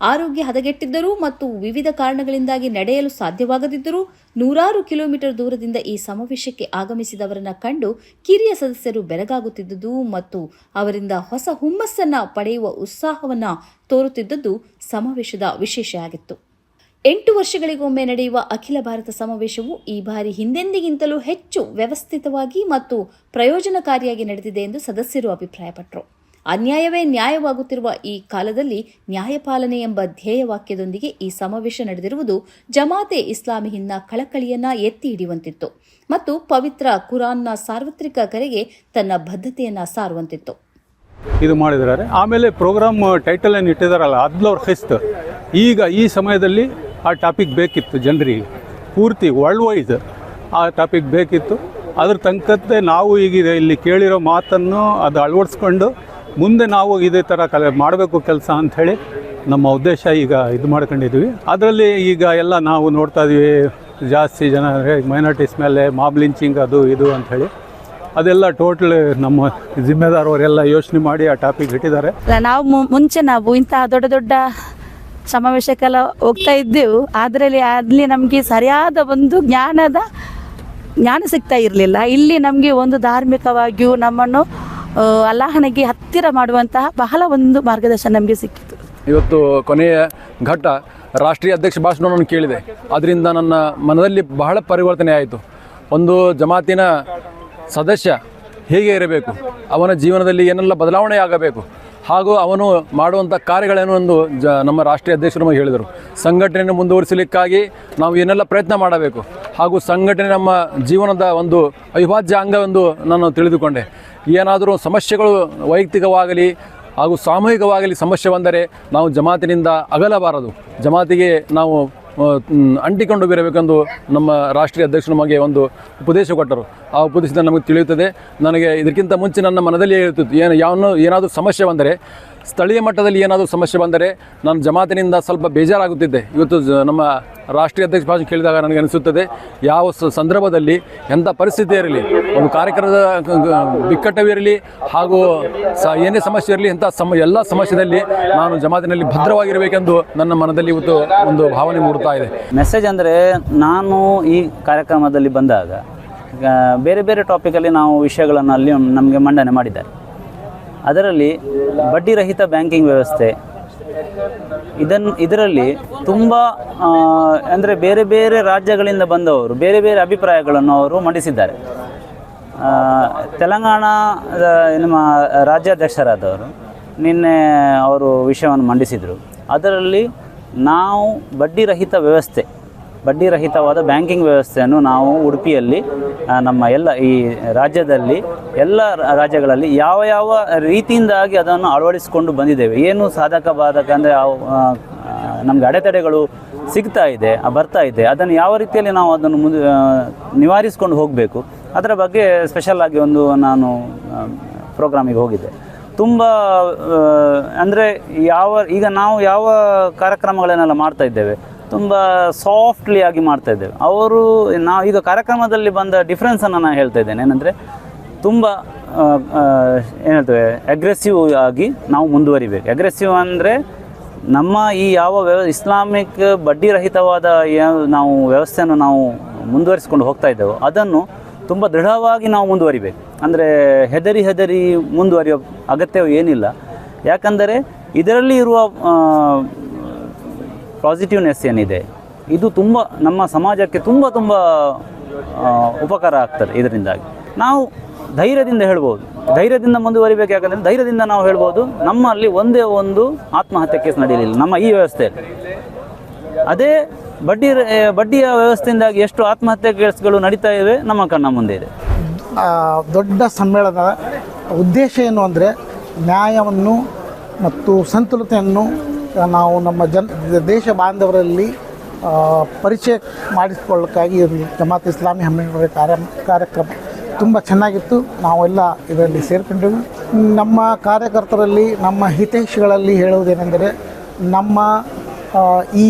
ಆರೋಗ್ಯ ಹದಗೆಟ್ಟಿದ್ದರೂ ಮತ್ತು ವಿವಿಧ ಕಾರಣಗಳಿಂದಾಗಿ ನಡೆಯಲು ಸಾಧ್ಯವಾಗದಿದ್ದರೂ ನೂರಾರು ಕಿಲೋಮೀಟರ್ ದೂರದಿಂದ ಈ ಸಮಾವೇಶಕ್ಕೆ ಆಗಮಿಸಿದವರನ್ನ ಕಂಡು ಕಿರಿಯ ಸದಸ್ಯರು ಬೆರಗಾಗುತ್ತಿದ್ದುದು ಮತ್ತು ಅವರಿಂದ ಹೊಸ ಹುಮ್ಮಸ್ಸನ್ನ ಪಡೆಯುವ ಉತ್ಸಾಹವನ್ನ ತೋರುತ್ತಿದ್ದುದು ಸಮಾವೇಶದ ವಿಶೇಷ ಆಗಿತ್ತು. ಎಂಟು ವರ್ಷಗಳಿಗೊಮ್ಮೆ ನಡೆಯುವ ಅಖಿಲ ಭಾರತ ಸಮಾವೇಶವು ಈ ಬಾರಿ ಹಿಂದೆಂದಿಗಿಂತಲೂ ಹೆಚ್ಚು ವ್ಯವಸ್ಥಿತವಾಗಿ ಮತ್ತು ಪ್ರಯೋಜನಕಾರಿಯಾಗಿ ನಡೆದಿದೆ ಎಂದು ಸದಸ್ಯರು ಅಭಿಪ್ರಾಯಪಟ್ಟರು. ಅನ್ಯಾಯವೇ ನ್ಯಾಯವಾಗುತ್ತಿರುವ ಈ ಕಾಲದಲ್ಲಿ ನ್ಯಾಯಪಾಲನೆ ಎಂಬ ಧ್ಯೇಯವಾಕ್ಯದೊಂದಿಗೆ ಈ ಸಮಾವೇಶ ನಡೆದಿರುವುದು ಜಮಾತೆ ಇಸ್ಲಾಮಿ ಹಿಂದ ಕಳಕಳಿಯನ್ನ ಎತ್ತಿ ಹಿಡಿಯುವಂತಿತ್ತು ಮತ್ತು ಪವಿತ್ರ ಕುರಾನ್ನ ಸಾರ್ವತ್ರಿಕ ಕರೆಗೆ ತನ್ನ ಬದ್ಧತೆಯನ್ನ ಸಾರುವಂತಿತ್ತು. ಇದು ಮಾಡಿದ್ದಾರೆ. ಆಮೇಲೆ ಪ್ರೋಗ್ರಾಮ್ ಟೈಟಲ್ ಏನು ಇಟ್ಟಿದ್ದಾರಲ್ಲ ಅದ್ಲವ್ರ ಈಗ ಈ ಸಮಯದಲ್ಲಿ ಆ ಟಾಪಿಕ್ ಬೇಕಿತ್ತು ಜನರಿಗೆ. ಪೂರ್ತಿ ವರ್ಲ್ಡ್ ವೈಸ್ ಆ ಟಾಪಿಕ್ ಬೇಕಿತ್ತು. ಅದ್ರ ತಕ್ಕಂತೆ ನಾವು ಈಗ ಇಲ್ಲಿ ಕೇಳಿರೋ ಮಾತನ್ನು ಅದು ಅಳವಡಿಸ್ಕೊಂಡು ಮುಂದೆ ನಾವು ಇದೇ ಥರ ಕಲೆ ಮಾಡಬೇಕು ಕೆಲಸ ಅಂಥೇಳಿ ನಮ್ಮ ಉದ್ದೇಶ ಈಗ ಇದು ಮಾಡ್ಕೊಂಡಿದ್ವಿ. ಅದರಲ್ಲಿ ಈಗ ಎಲ್ಲ ನಾವು ನೋಡ್ತಾ ಇದೀವಿ, ಜಾಸ್ತಿ ಜನ ಮೈನಾರಿಟೀಸ್ ಮೇಲೆ ಮಾಬ್ ಲಿಂಚಿಂಗ್ ಅದು ಇದು ಅಂಥೇಳಿ. ಅದೆಲ್ಲ ಟೋಟಲ್ ನಮ್ಮ ಜಿಮ್ಮೆದಾರವರೆಲ್ಲ ಯೋಚನೆ ಮಾಡಿ ಆ ಟಾಪಿಕ್ ಇಟ್ಟಿದ್ದಾರೆ. ನಾವು ಮುಂಚೆ ನಾವು ಇಂತಹ ದೊಡ್ಡ ದೊಡ್ಡ ಸಮಾವೇಶಕ್ಕೆಲ್ಲ ಹೋಗ್ತಾ ಇದ್ದೆವು. ಅದರಲ್ಲಿ ಅಲ್ಲಿ ನಮಗೆ ಸರಿಯಾದ ಒಂದು ಜ್ಞಾನದ ಜ್ಞಾನ ಸಿಗ್ತಾ ಇರಲಿಲ್ಲ. ಇಲ್ಲಿ ನಮಗೆ ಒಂದು ಧಾರ್ಮಿಕವಾಗಿಯೂ ನಮ್ಮನ್ನು ಅಲ್ಲಾಹನಿಗೆ ಹತ್ತಿರ ಮಾಡುವಂತಹ ಬಹಳ ಒಂದು ಮಾರ್ಗದರ್ಶನ ನಮಗೆ ಸಿಕ್ಕಿತು. ಇವತ್ತು ಕೊನೆಯ ಘಟ್ಟ ರಾಷ್ಟ್ರೀಯ ಅಧ್ಯಕ್ಷ ಭಾಷಣವನ್ನು ಕೇಳಿದೆ. ಅದರಿಂದ ನನ್ನ ಮನದಲ್ಲಿ ಬಹಳ ಪರಿವರ್ತನೆ ಆಯಿತು. ಒಂದು ಜಮಾತಿನ ಸದಸ್ಯ ಹೇಗೆ ಇರಬೇಕು? ಅವನ ಜೀವನದಲ್ಲಿ ಏನೆಲ್ಲ ಬದಲಾವಣೆ ಆಗಬೇಕು ಹಾಗೂ ಅವನು ಮಾಡುವಂಥ ಕಾರ್ಯಗಳೇನು ಎಂದು ಜ ನಮ್ಮ ರಾಷ್ಟ್ರೀಯ ಅಧ್ಯಕ್ಷರು ನಮಗೆ ಹೇಳಿದರು. ಸಂಘಟನೆಯನ್ನು ಮುಂದುವರಿಸಲಿಕ್ಕಾಗಿ ನಾವು ಏನೆಲ್ಲ ಪ್ರಯತ್ನ ಮಾಡಬೇಕು ಹಾಗೂ ಸಂಘಟನೆ ನಮ್ಮ ಜೀವನದ ಒಂದು ಅವಿಭಾಜ್ಯ ಅಂಗವೆಂದು ನಾನು ತಿಳಿದುಕೊಂಡೆ. ಏನಾದರೂ ಸಮಸ್ಯೆಗಳು ವೈಯಕ್ತಿಕವಾಗಲಿ ಹಾಗೂ ಸಾಮೂಹಿಕವಾಗಲಿ ಸಮಸ್ಯೆ ಬಂದರೆ ನಾವು ಜಮಾತಿನಿಂದ ಅಗಲಬಾರದು. ಜಮಾತಿಗೆ ನಾವು ಅಂಟಿಕೊಂಡು ಬರಬೇಕೆಂದು ನಮ್ಮ ರಾಷ್ಟ್ರೀಯ ಅಧ್ಯಕ್ಷರು ನಮಗೆ ಒಂದು ಉಪದೇಶ ಕೊಟ್ಟರು. ಆ ಉಪದೇಶದಿಂದ ನಮಗೆ ತಿಳಿಯುತ್ತದೆ. ನನಗೆ ಇದಕ್ಕಿಂತ ಮುಂಚೆ ನನ್ನ ಮನದಲ್ಲಿ ಇರುತ್ತಿತ್ತು. ಏನು ಯಾವ ಏನಾದರೂ ಸಮಸ್ಯೆ ಬಂದರೆ ಸ್ಥಳೀಯ ಮಟ್ಟದಲ್ಲಿ ಏನಾದರೂ ಸಮಸ್ಯೆ ಬಂದರೆ ನಾನು ಜಮಾತಿನಿಂದ ಸ್ವಲ್ಪ ಬೇಜಾರಾಗುತ್ತಿದ್ದೆ. ಇವತ್ತು ನಮ್ಮ ರಾಷ್ಟ್ರೀಯ ಅಧ್ಯಕ್ಷ ಭಾಷಣ ಕೇಳಿದಾಗ ನನಗೆ ಅನಿಸುತ್ತದೆ, ಯಾವ ಸಂದರ್ಭದಲ್ಲಿ ಎಂಥ ಪರಿಸ್ಥಿತಿ ಇರಲಿ, ಒಂದು ಕಾರ್ಯಕ್ರಮದ ಬಿಕ್ಕಟ್ಟವಿರಲಿ ಹಾಗೂ ಸ, ಏನೇ ಸಮಸ್ಯೆ ಇರಲಿ ಇಂಥ ಸಮ, ಎಲ್ಲ ಸಮಸ್ಯೆಯಲ್ಲಿ ನಾನು ಜಮಾತಿನಲ್ಲಿ ಭದ್ರವಾಗಿರಬೇಕೆಂದು ನನ್ನ ಮನದಲ್ಲಿ ಇವತ್ತು ಒಂದು ಭಾವನೆ ಮೂಡ್ತಾ ಇದೆ. ಮೆಸೇಜ್ ಅಂದರೆ ನಾನು ಈ ಕಾರ್ಯಕ್ರಮದಲ್ಲಿ ಬಂದಾಗ ಬೇರೆ ಬೇರೆ ಟಾಪಿಕಲ್ಲಿ ನಾವು ವಿಷಯಗಳನ್ನು ಅಲ್ಲಿ ನಮಗೆ ಮಂಡನೆ ಮಾಡಿದ್ದಾರೆ. ಅದರಲ್ಲಿ ಬಡ್ಡಿ ರಹಿತ ಬ್ಯಾಂಕಿಂಗ್ ವ್ಯವಸ್ಥೆ. ಇದನ್ನು ಇದರಲ್ಲಿ ತುಂಬ ಅಂದರೆ ಬೇರೆ ಬೇರೆ ರಾಜ್ಯಗಳಿಂದ ಬಂದವರು, ಬೇರೆ ಬೇರೆ ಅಭಿಪ್ರಾಯಗಳನ್ನು ಅವರು ಮಂಡಿಸಿದ್ದಾರೆ. ತೆಲಂಗಾಣ ನಮ್ಮ ರಾಜ್ಯಾಧ್ಯಕ್ಷರಾದವರು ನಿನ್ನೆ ಅವರು ವಿಷಯವನ್ನು ಮಂಡಿಸಿದರು. ಅದರಲ್ಲಿ ನಾವು ಬಡ್ಡಿ ರಹಿತ ವ್ಯವಸ್ಥೆ ಬಡ್ಡಿ ರಹಿತವಾದ ಬ್ಯಾಂಕಿಂಗ್ ವ್ಯವಸ್ಥೆಯನ್ನು ನಾವು ಉಡುಪಿಯಲ್ಲಿ ನಮ್ಮ ಎಲ್ಲ ಈ ರಾಜ್ಯದಲ್ಲಿ, ಎಲ್ಲ ರಾಜ್ಯಗಳಲ್ಲಿ ಯಾವ ಯಾವ ರೀತಿಯಿಂದಾಗಿ ಅದನ್ನು ಅಳವಡಿಸಿಕೊಂಡು ಬಂದಿದ್ದೇವೆ. ಏನು ಸಾಧಕ ಬಾಧಕ ಅಂದರೆ ನಮಗೆ ಅಡೆತಡೆಗಳು ಸಿಗ್ತಾ ಇದೆ ಬರ್ತಾ ಇದೆ. ಅದನ್ನು ಯಾವ ರೀತಿಯಲ್ಲಿ ನಾವು ಅದನ್ನು ಮುಂದೆ ನಿವಾರಿಸಿಕೊಂಡು ನಿವಾರಿಸ್ಕೊಂಡು ಹೋಗಬೇಕು? ಅದರ ಬಗ್ಗೆ ಸ್ಪೆಷಲ್ ಆಗಿ ಒಂದು ನಾನು ಪ್ರೋಗ್ರಾಮಿಗೆ ಹೋಗಿದ್ದೆ. ತುಂಬ ಅಂದರೆ ಯಾವ, ಈಗ ನಾವು ಯಾವ ಕಾರ್ಯಕ್ರಮಗಳನ್ನೆಲ್ಲ ಮಾಡ್ತಾ ಇದ್ದೇವೆ? ತುಂಬ ಸಾಫ್ಟ್ಲಿ ಆಗಿ ಮಾಡ್ತಾ ಇದ್ದೇವೆ. ಅವರು, ನಾವು ಈಗ ಕಾರ್ಯಕ್ರಮದಲ್ಲಿ ಬಂದ ಡಿಫ್ರೆನ್ಸನ್ನು ನಾನು ಹೇಳ್ತಾ ಇದ್ದೇನೆ. ಏನಂದರೆ ತುಂಬ ಏನು ಹೇಳ್ತೇವೆ ಅಗ್ರೆಸಿವ್ ಆಗಿ ನಾವು ಮುಂದುವರಿಬೇಕು. ಅಗ್ರೆಸಿವ್ ಅಂದರೆ ನಮ್ಮ ಈ ಯಾವ ವ್ಯವ ಇಸ್ಲಾಮಿಕ್ ಬಡ್ಡಿರಹಿತವಾದ ನಾವು ವ್ಯವಸ್ಥೆಯನ್ನು ನಾವು ಮುಂದುವರಿಸಿಕೊಂಡು ಹೋಗ್ತಾ ಇದ್ದೇವೆ. ಅದನ್ನು ತುಂಬ ದೃಢವಾಗಿ ನಾವು ಮುಂದುವರಿಬೇಕು. ಅಂದರೆ ಹೆದರಿ ಹೆದರಿ ಮುಂದುವರಿಯೋ ಅಗತ್ಯವೂ ಏನಿಲ್ಲ. ಯಾಕಂದರೆ ಇದರಲ್ಲಿ ಇರುವ ಪಾಸಿಟಿವ್ನೆಸ್ ಏನಿದೆ, ಇದು ತುಂಬ ನಮ್ಮ ಸಮಾಜಕ್ಕೆ ತುಂಬ ತುಂಬ ಉಪಕಾರ ಆಗ್ತದೆ ಇದರಿಂದಾಗಿ. ನಾವು ಧೈರ್ಯದಿಂದ ಹೇಳ್ಬೋದು. ಧೈರ್ಯದಿಂದ ಮುಂದುವರಿಬೇಕು ಯಾಕಂದರೆ ಧೈರ್ಯದಿಂದ ನಾವು ಹೇಳ್ಬೋದು, ನಮ್ಮಲ್ಲಿ ಒಂದೇ ಒಂದು ಆತ್ಮಹತ್ಯೆ ಕೇಸ್ ನಡೆಯಲಿಲ್ಲ ನಮ್ಮ ಈ ವ್ಯವಸ್ಥೆಯಲ್ಲಿ. ಅದೇ ಬಡ್ಡಿ ಬಡ್ಡಿಯ ವ್ಯವಸ್ಥೆಯಿಂದಾಗಿ ಎಷ್ಟು ಆತ್ಮಹತ್ಯೆ ಕೇಸ್ಗಳು ನಡೀತಾ ಇವೆ, ನಮ್ಮ ಕಣ್ಣ ಮುಂದೆ ಇದೆ. ದೊಡ್ಡ ಸಮ್ಮೇಳನದ ಉದ್ದೇಶ ಏನು ಅಂದರೆ ನ್ಯಾಯವನ್ನು ಮತ್ತು ಸಂತುಲತೆಯನ್ನು ನಾವು ನಮ್ಮ ಜನ, ದೇಶ ಬಾಂಧವರಲ್ಲಿ ಪರಿಚಯ ಮಾಡಿಸ್ಕೊಳ್ಳೋಕ್ಕಾಗಿ ಜಮಾತ್ ಇಸ್ಲಾಮಿ ಹಮ್ಮಿಕೊಂಡಿರುವ ಕಾರ್ಯ, ಕಾರ್ಯಕ್ರಮ ತುಂಬ ಚೆನ್ನಾಗಿತ್ತು. ನಾವೆಲ್ಲ ಇದರಲ್ಲಿ ಸೇರಿಕೊಂಡೆವು. ನಮ್ಮ ಕಾರ್ಯಕರ್ತರಲ್ಲಿ, ನಮ್ಮ ಹಿತೈಷಿಗಳಲ್ಲಿ ಹೇಳುವುದೇನೆಂದರೆ, ನಮ್ಮ ಈ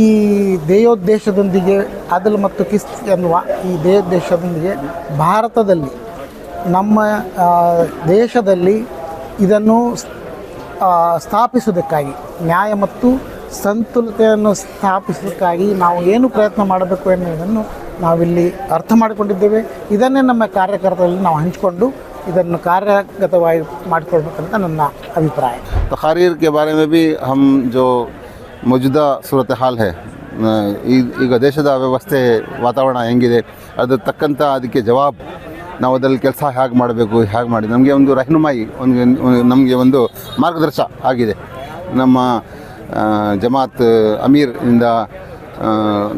ದೇಯೋದ್ದೇಶದೊಂದಿಗೆ ಅದಲ್ ಮತ್ತು ಕಿಸ್ ಎನ್ನುವ ಈ ದೇಯೋದ್ದೇಶದೊಂದಿಗೆ ಭಾರತದಲ್ಲಿ, ನಮ್ಮ ದೇಶದಲ್ಲಿ ಇದನ್ನು ಸ್ಥಾಪಿಸುವುದಕ್ಕಾಗಿ, ನ್ಯಾಯ ಮತ್ತು ಸಂತುಲತೆಯನ್ನು ಸ್ಥಾಪಿಸೋದಕ್ಕಾಗಿ ನಾವು ಏನು ಪ್ರಯತ್ನ ಮಾಡಬೇಕು ಎನ್ನುವುದನ್ನು ನಾವಿಲ್ಲಿ ಅರ್ಥ ಮಾಡಿಕೊಂಡಿದ್ದೇವೆ. ಇದನ್ನೇ ನಮ್ಮ ಕಾರ್ಯಕರ್ತರಲ್ಲಿ ನಾವು ಹಂಚಿಕೊಂಡು ಇದನ್ನು ಕಾರ್ಯಗತವಾಗಿ ಮಾಡಿಕೊಳ್ಬೇಕಂತ ನನ್ನ ಅಭಿಪ್ರಾಯ. ತಕಾರೀರ್ ಕೆ ಬಾರೆ ಮೇ ಬಿ ಹಮ್ ಜೋ ಮೌಜೂದಾ ಸೂರತ್ ಹಾಲ್ ಹೇ. ಈಗ ದೇಶದ ವ್ಯವಸ್ಥೆ ವಾತಾವರಣ ಹೆಂಗಿದೆ ಅದಕ್ಕೆ ತಕ್ಕಂಥ ಅದಕ್ಕೆ ಜವಾಬ್ ನಾವು ಅದರಲ್ಲಿ ಕೆಲಸ ಹೇಗೆ ಮಾಡಬೇಕು, ಹೇಗೆ ಮಾಡಿ, ನಮಗೆ ಒಂದು ರಹನುಮಾಯಿ, ಒಂದು ನಮಗೆ ಒಂದು ಮಾರ್ಗದರ್ಶ ಆಗಿದೆ. ನಮ್ಮ ಜಮಾತ್ ಅಮೀರ್ ಇಂದ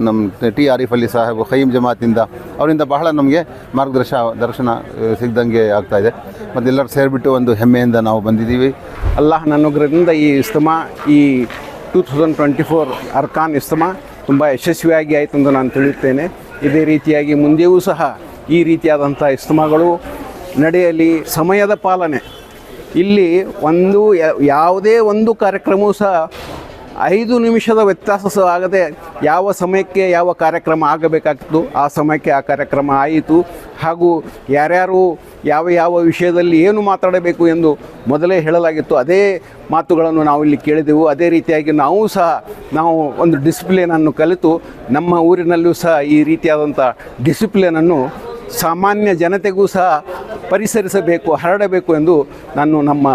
ನಮ್ಮ ಟಿ ಆರಿಫ್ ಅಲಿ ಸಾಹೇಬ್ ಖಯೀಮ್ ಜಮಾತಿಂದ ಅವರಿಂದ ಬಹಳ ನಮಗೆ ಮಾರ್ಗದರ್ಶ, ದರ್ಶನ ಸಿಗ್ದಂಗೆ ಆಗ್ತಾ ಇದೆ. ಮತ್ತು ಎಲ್ಲರೂ ಸೇರಿಬಿಟ್ಟು ಒಂದು ಹೆಮ್ಮೆಯಿಂದ ನಾವು ಬಂದಿದ್ದೀವಿ. ಅಲ್ಲಾಹನ ಅನುಗ್ರಹದಿಂದ ಈ ಇಸ್ತಮಾ, ಈ ಟೂ ತೌಸಂಡ್ ಟ್ವೆಂಟಿ ಫೋರ್ ಅರ್ಕಾನ್ ಇಸ್ತಮಾ ತುಂಬ ಯಶಸ್ವಿಯಾಗಿ ಆಯಿತು ಎಂದು ನಾನು ತಿಳಿಯುತ್ತೇನೆ. ಇದೇ ರೀತಿಯಾಗಿ ಮುಂದೆಯೂ ಸಹ ಈ ರೀತಿಯಾದಂಥ ಇಸ್ತಮಗಳು ನಡೆಯಲಿ ಸಮಯದ ಪಾಲನೆ. ಇಲ್ಲಿ ಒಂದು ಯಾವುದೇ ಒಂದು ಕಾರ್ಯಕ್ರಮವೂ ಸಹ ಐದು ನಿಮಿಷದ ವ್ಯತ್ಯಾಸ ಸಹ ಆಗದೆ ಯಾವ ಸಮಯಕ್ಕೆ ಯಾವ ಕಾರ್ಯಕ್ರಮ ಆಗಬೇಕಾಗಿತ್ತು ಆ ಸಮಯಕ್ಕೆ ಆ ಕಾರ್ಯಕ್ರಮ ಆಯಿತು. ಹಾಗೂ ಯಾರ್ಯಾರು ಯಾವ ಯಾವ ವಿಷಯದಲ್ಲಿ ಏನು ಮಾತಾಡಬೇಕು ಎಂದು ಮೊದಲೇ ಹೇಳಲಾಗಿತ್ತು, ಅದೇ ಮಾತುಗಳನ್ನು ನಾವು ಇಲ್ಲಿ ಕೇಳಿದೆವು. ಅದೇ ರೀತಿಯಾಗಿ ನಾವು ಸಹ, ನಾವು ಒಂದು ಡಿಸಿಪ್ಲಿನನ್ನು ಕಲಿತು ನಮ್ಮ ಊರಿನಲ್ಲೂ ಸಹ ಈ ರೀತಿಯಾದಂಥ ಡಿಸಿಪ್ಲಿನನ್ನು ಸಾಮಾನ್ಯ ಜನತೆಗೂ ಸಹ ಪರಿಸರಿಸಬೇಕು ಹರಡಬೇಕು ಎಂದು ನಾನು ನಮ್ಮ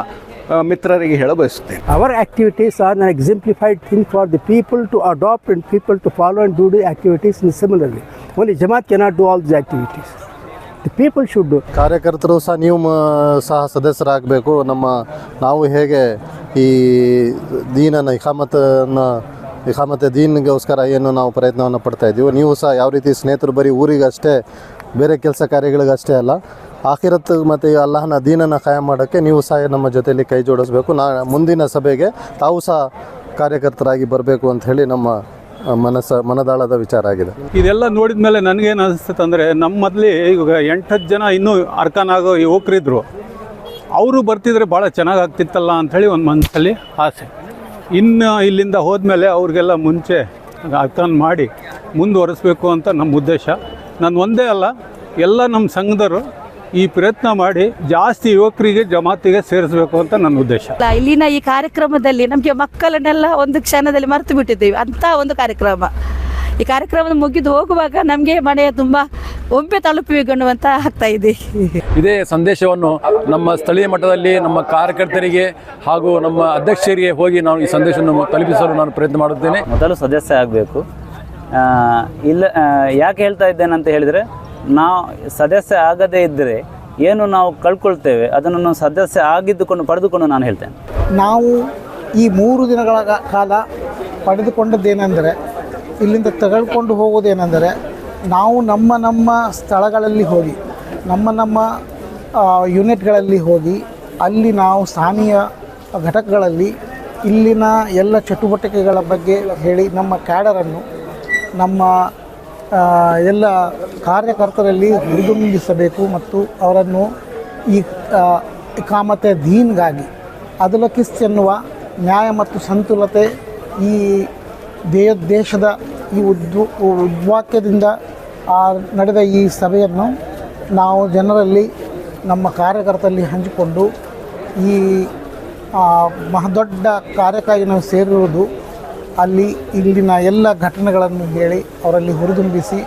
ಮಿತ್ರರಿಗೆ ಹೇಳ ಬಯಸುತ್ತೇನೆ. Our activities are an exemplified thing for the people to adapt and people to follow and do the activities in similarly only Jamaat cannot do all the activities the people should do ಕಾರ್ಯಕರ್ತರು ಸಹ ನೀವು ಸಹ ಸದಸ್ಯರಾಗಬೇಕು. ನಮ್ಮ ನಾವು ಹೇಗೆ ಈ ದೀನನ ಇಹಾಮತನ್ನು ಇಹಾಮತ್ ದೀನ್ಗೋಸ್ಕರ ಏನು ನಾವು ಪ್ರಯತ್ನವನ್ನು ಪಡ್ತಾಯಿದ್ದೀವಿ ನೀವು ಸಹ ಯಾವ ರೀತಿ ಸ್ನೇಹಿತರು ಬರೀ ಊರಿಗಷ್ಟೇ ಬೇರೆ ಕೆಲಸ ಕಾರ್ಯಗಳಿಗಷ್ಟೇ ಅಲ್ಲ, ಆಖಿರತ್ ಮತ್ತು ಅಲ್ಲಾಹನ ದೀನನ ಕಾಯಂ ಮಾಡೋಕ್ಕೆ ನೀವು ಸಹ ನಮ್ಮ ಜೊತೆಯಲ್ಲಿ ಕೈ ಜೋಡಿಸ್ಬೇಕು. ನಾ ಮುಂದಿನ ಸಭೆಗೆ ತಾವು ಸಹ ಕಾರ್ಯಕರ್ತರಾಗಿ ಬರಬೇಕು ಅಂತ ಹೇಳಿ ನಮ್ಮ ಮನಸ್ಸ, ಮನದಾಳದ ವಿಚಾರ ಆಗಿದೆ. ಇದೆಲ್ಲ ನೋಡಿದ ಮೇಲೆ ನನಗೇನು ಅನಿಸ್ತದೆ ಅಂದರೆ ನಮ್ಮಲ್ಲಿ ಈಗ ಎಂಟು ಎಂಟತ್ತು ಜನ ಇನ್ನೂ ಅರ್ಕಾನ್ ಆಗೋ ಯುವಕರಿದ್ದರು ಅವರು ಬರ್ತಿದ್ರೆ ಭಾಳ ಚೆನ್ನಾಗಿ ಆಗ್ತಿತ್ತಲ್ಲ ಅಂಥೇಳಿ ಒಂದು ಮನಸ್ಸಲ್ಲಿ ಆಸೆ. ಇನ್ನು ಇಲ್ಲಿಂದ ಹೋದ್ಮೇಲೆ ಅವ್ರಿಗೆಲ್ಲ ಮುಂಚೆ ಅರ್ಕನ್ ಮಾಡಿ ಮುಂದುವರಿಸ್ಬೇಕು ಅಂತ ನಮ್ಮ ಉದ್ದೇಶ. ನಾನು ಒಂದೇ ಅಲ್ಲ ಎಲ್ಲ ನಮ್ಮ ಸಂಘದವರು ಈ ಪ್ರಯತ್ನ ಮಾಡಿ ಜಾಸ್ತಿ ಯುವಕರಿಗೆ ಜಮಾತಿಗೆ ಸೇರಿಸಬೇಕು ಅಂತ ನನ್ನ ಉದ್ದೇಶ. ಇಲ್ಲಿನ ಈ ಕಾರ್ಯಕ್ರಮದಲ್ಲಿ ನಮಗೆ ಮಕ್ಕಳನ್ನೆಲ್ಲ ಒಂದು ಕ್ಷಣದಲ್ಲಿ ಮರೆತು ಬಿಟ್ಟಿದ್ದೀವಿ. ಅಂತ ಒಂದು ಕಾರ್ಯಕ್ರಮ. ಈ ಕಾರ್ಯಕ್ರಮ ಮುಗಿದು ಹೋಗುವಾಗ ನಮಗೆ ಮನೆಯ ತುಂಬ ಒಂಬೆ ತಲುಪಬೇಕು ಅನ್ನುವಂತ ಆಗ್ತಾ ಇದೆ. ಇದೇ ಸಂದೇಶವನ್ನು ನಮ್ಮ ಸ್ಥಳೀಯ ಮಟ್ಟದಲ್ಲಿ ನಮ್ಮ ಕಾರ್ಯಕರ್ತರಿಗೆ ಹಾಗೂ ನಮ್ಮ ಅಧ್ಯಕ್ಷರಿಗೆ ಹೋಗಿ ನಾವು ಈ ಸಂದೇಶವನ್ನು ತಲುಪಿಸಲು ನಾನು ಪ್ರಯತ್ನ ಮಾಡುತ್ತೇನೆ. ಮೊದಲು ಸದಸ್ಯ ಆಗಬೇಕು. ಇಲ್ಲ ಯಾಕೆ ಹೇಳ್ತಾ ಇದ್ದೇನೆ ಅಂತ ಹೇಳಿದರೆ, ನಾವು ಸದಸ್ಯ ಆಗದೇ ಇದ್ದರೆ ಏನು ನಾವು ಕಳ್ಕೊಳ್ತೇವೆ? ಅದನ್ನು ಸದಸ್ಯ ಆಗಿದ್ದುಕೊಂಡು ಪಡೆದುಕೊಂಡು ನಾನು ಹೇಳ್ತೇನೆ. ನಾವು ಈ ಮೂರು ದಿನಗಳ ಕಾಲ ಪಡೆದುಕೊಂಡದ್ದೇನೆಂದರೆ, ಇಲ್ಲಿಂದ ತೆಗೆದುಕೊಂಡು ಹೋಗೋದೇನೆಂದರೆ, ನಾವು ನಮ್ಮ ನಮ್ಮ ಸ್ಥಳಗಳಲ್ಲಿ ಹೋಗಿ, ನಮ್ಮ ನಮ್ಮ ಯೂನಿಟ್ಗಳಲ್ಲಿ ಹೋಗಿ, ಅಲ್ಲಿ ನಾವು ಸ್ಥಾನೀಯ ಘಟಕಗಳಲ್ಲಿ ಇಲ್ಲಿನ ಎಲ್ಲ ಚಟುವಟಿಕೆಗಳ ಬಗ್ಗೆ ಹೇಳಿ ನಮ್ಮ ಕ್ಯಾಡರನ್ನು ನಮ್ಮ ಎಲ್ಲ ಕಾರ್ಯಕರ್ತರಲ್ಲಿ ಹುರಿದುಂಬಿಸಬೇಕು ಮತ್ತು ಅವರನ್ನು ಈ ಕಾಮತೆ ದೀನ್ಗಾಗಿ ಅದಲ ಅದಲಕಿಸ್ ಎನ್ನುವ ನ್ಯಾಯ ಮತ್ತು ಸಂತುಲತೆ ಈ ದೇಶದ ಈ ಉದ್ವ ಉದ್ವಾಕ್ಯದಿಂದ ನಡೆದ ಈ ಸಭೆಯನ್ನು ನಾವು ಜನರಲ್ಲಿ, ನಮ್ಮ ಕಾರ್ಯಕರ್ತರಲ್ಲಿ ಹಂಚಿಕೊಂಡು ಈ ಮಹದೊಡ್ಡ ಕಾರ್ಯಕ್ಕಾಗಿ ನಾವು ಸೇರಿರುವುದು ಅಲ್ಲಿ ಇಲ್ಲಿನ ಎಲ್ಲ ಘಟನೆಗಳನ್ನು ಹೇಳಿ ಅವರಲ್ಲಿ ಹುರಿದುಂಬಿಸಿ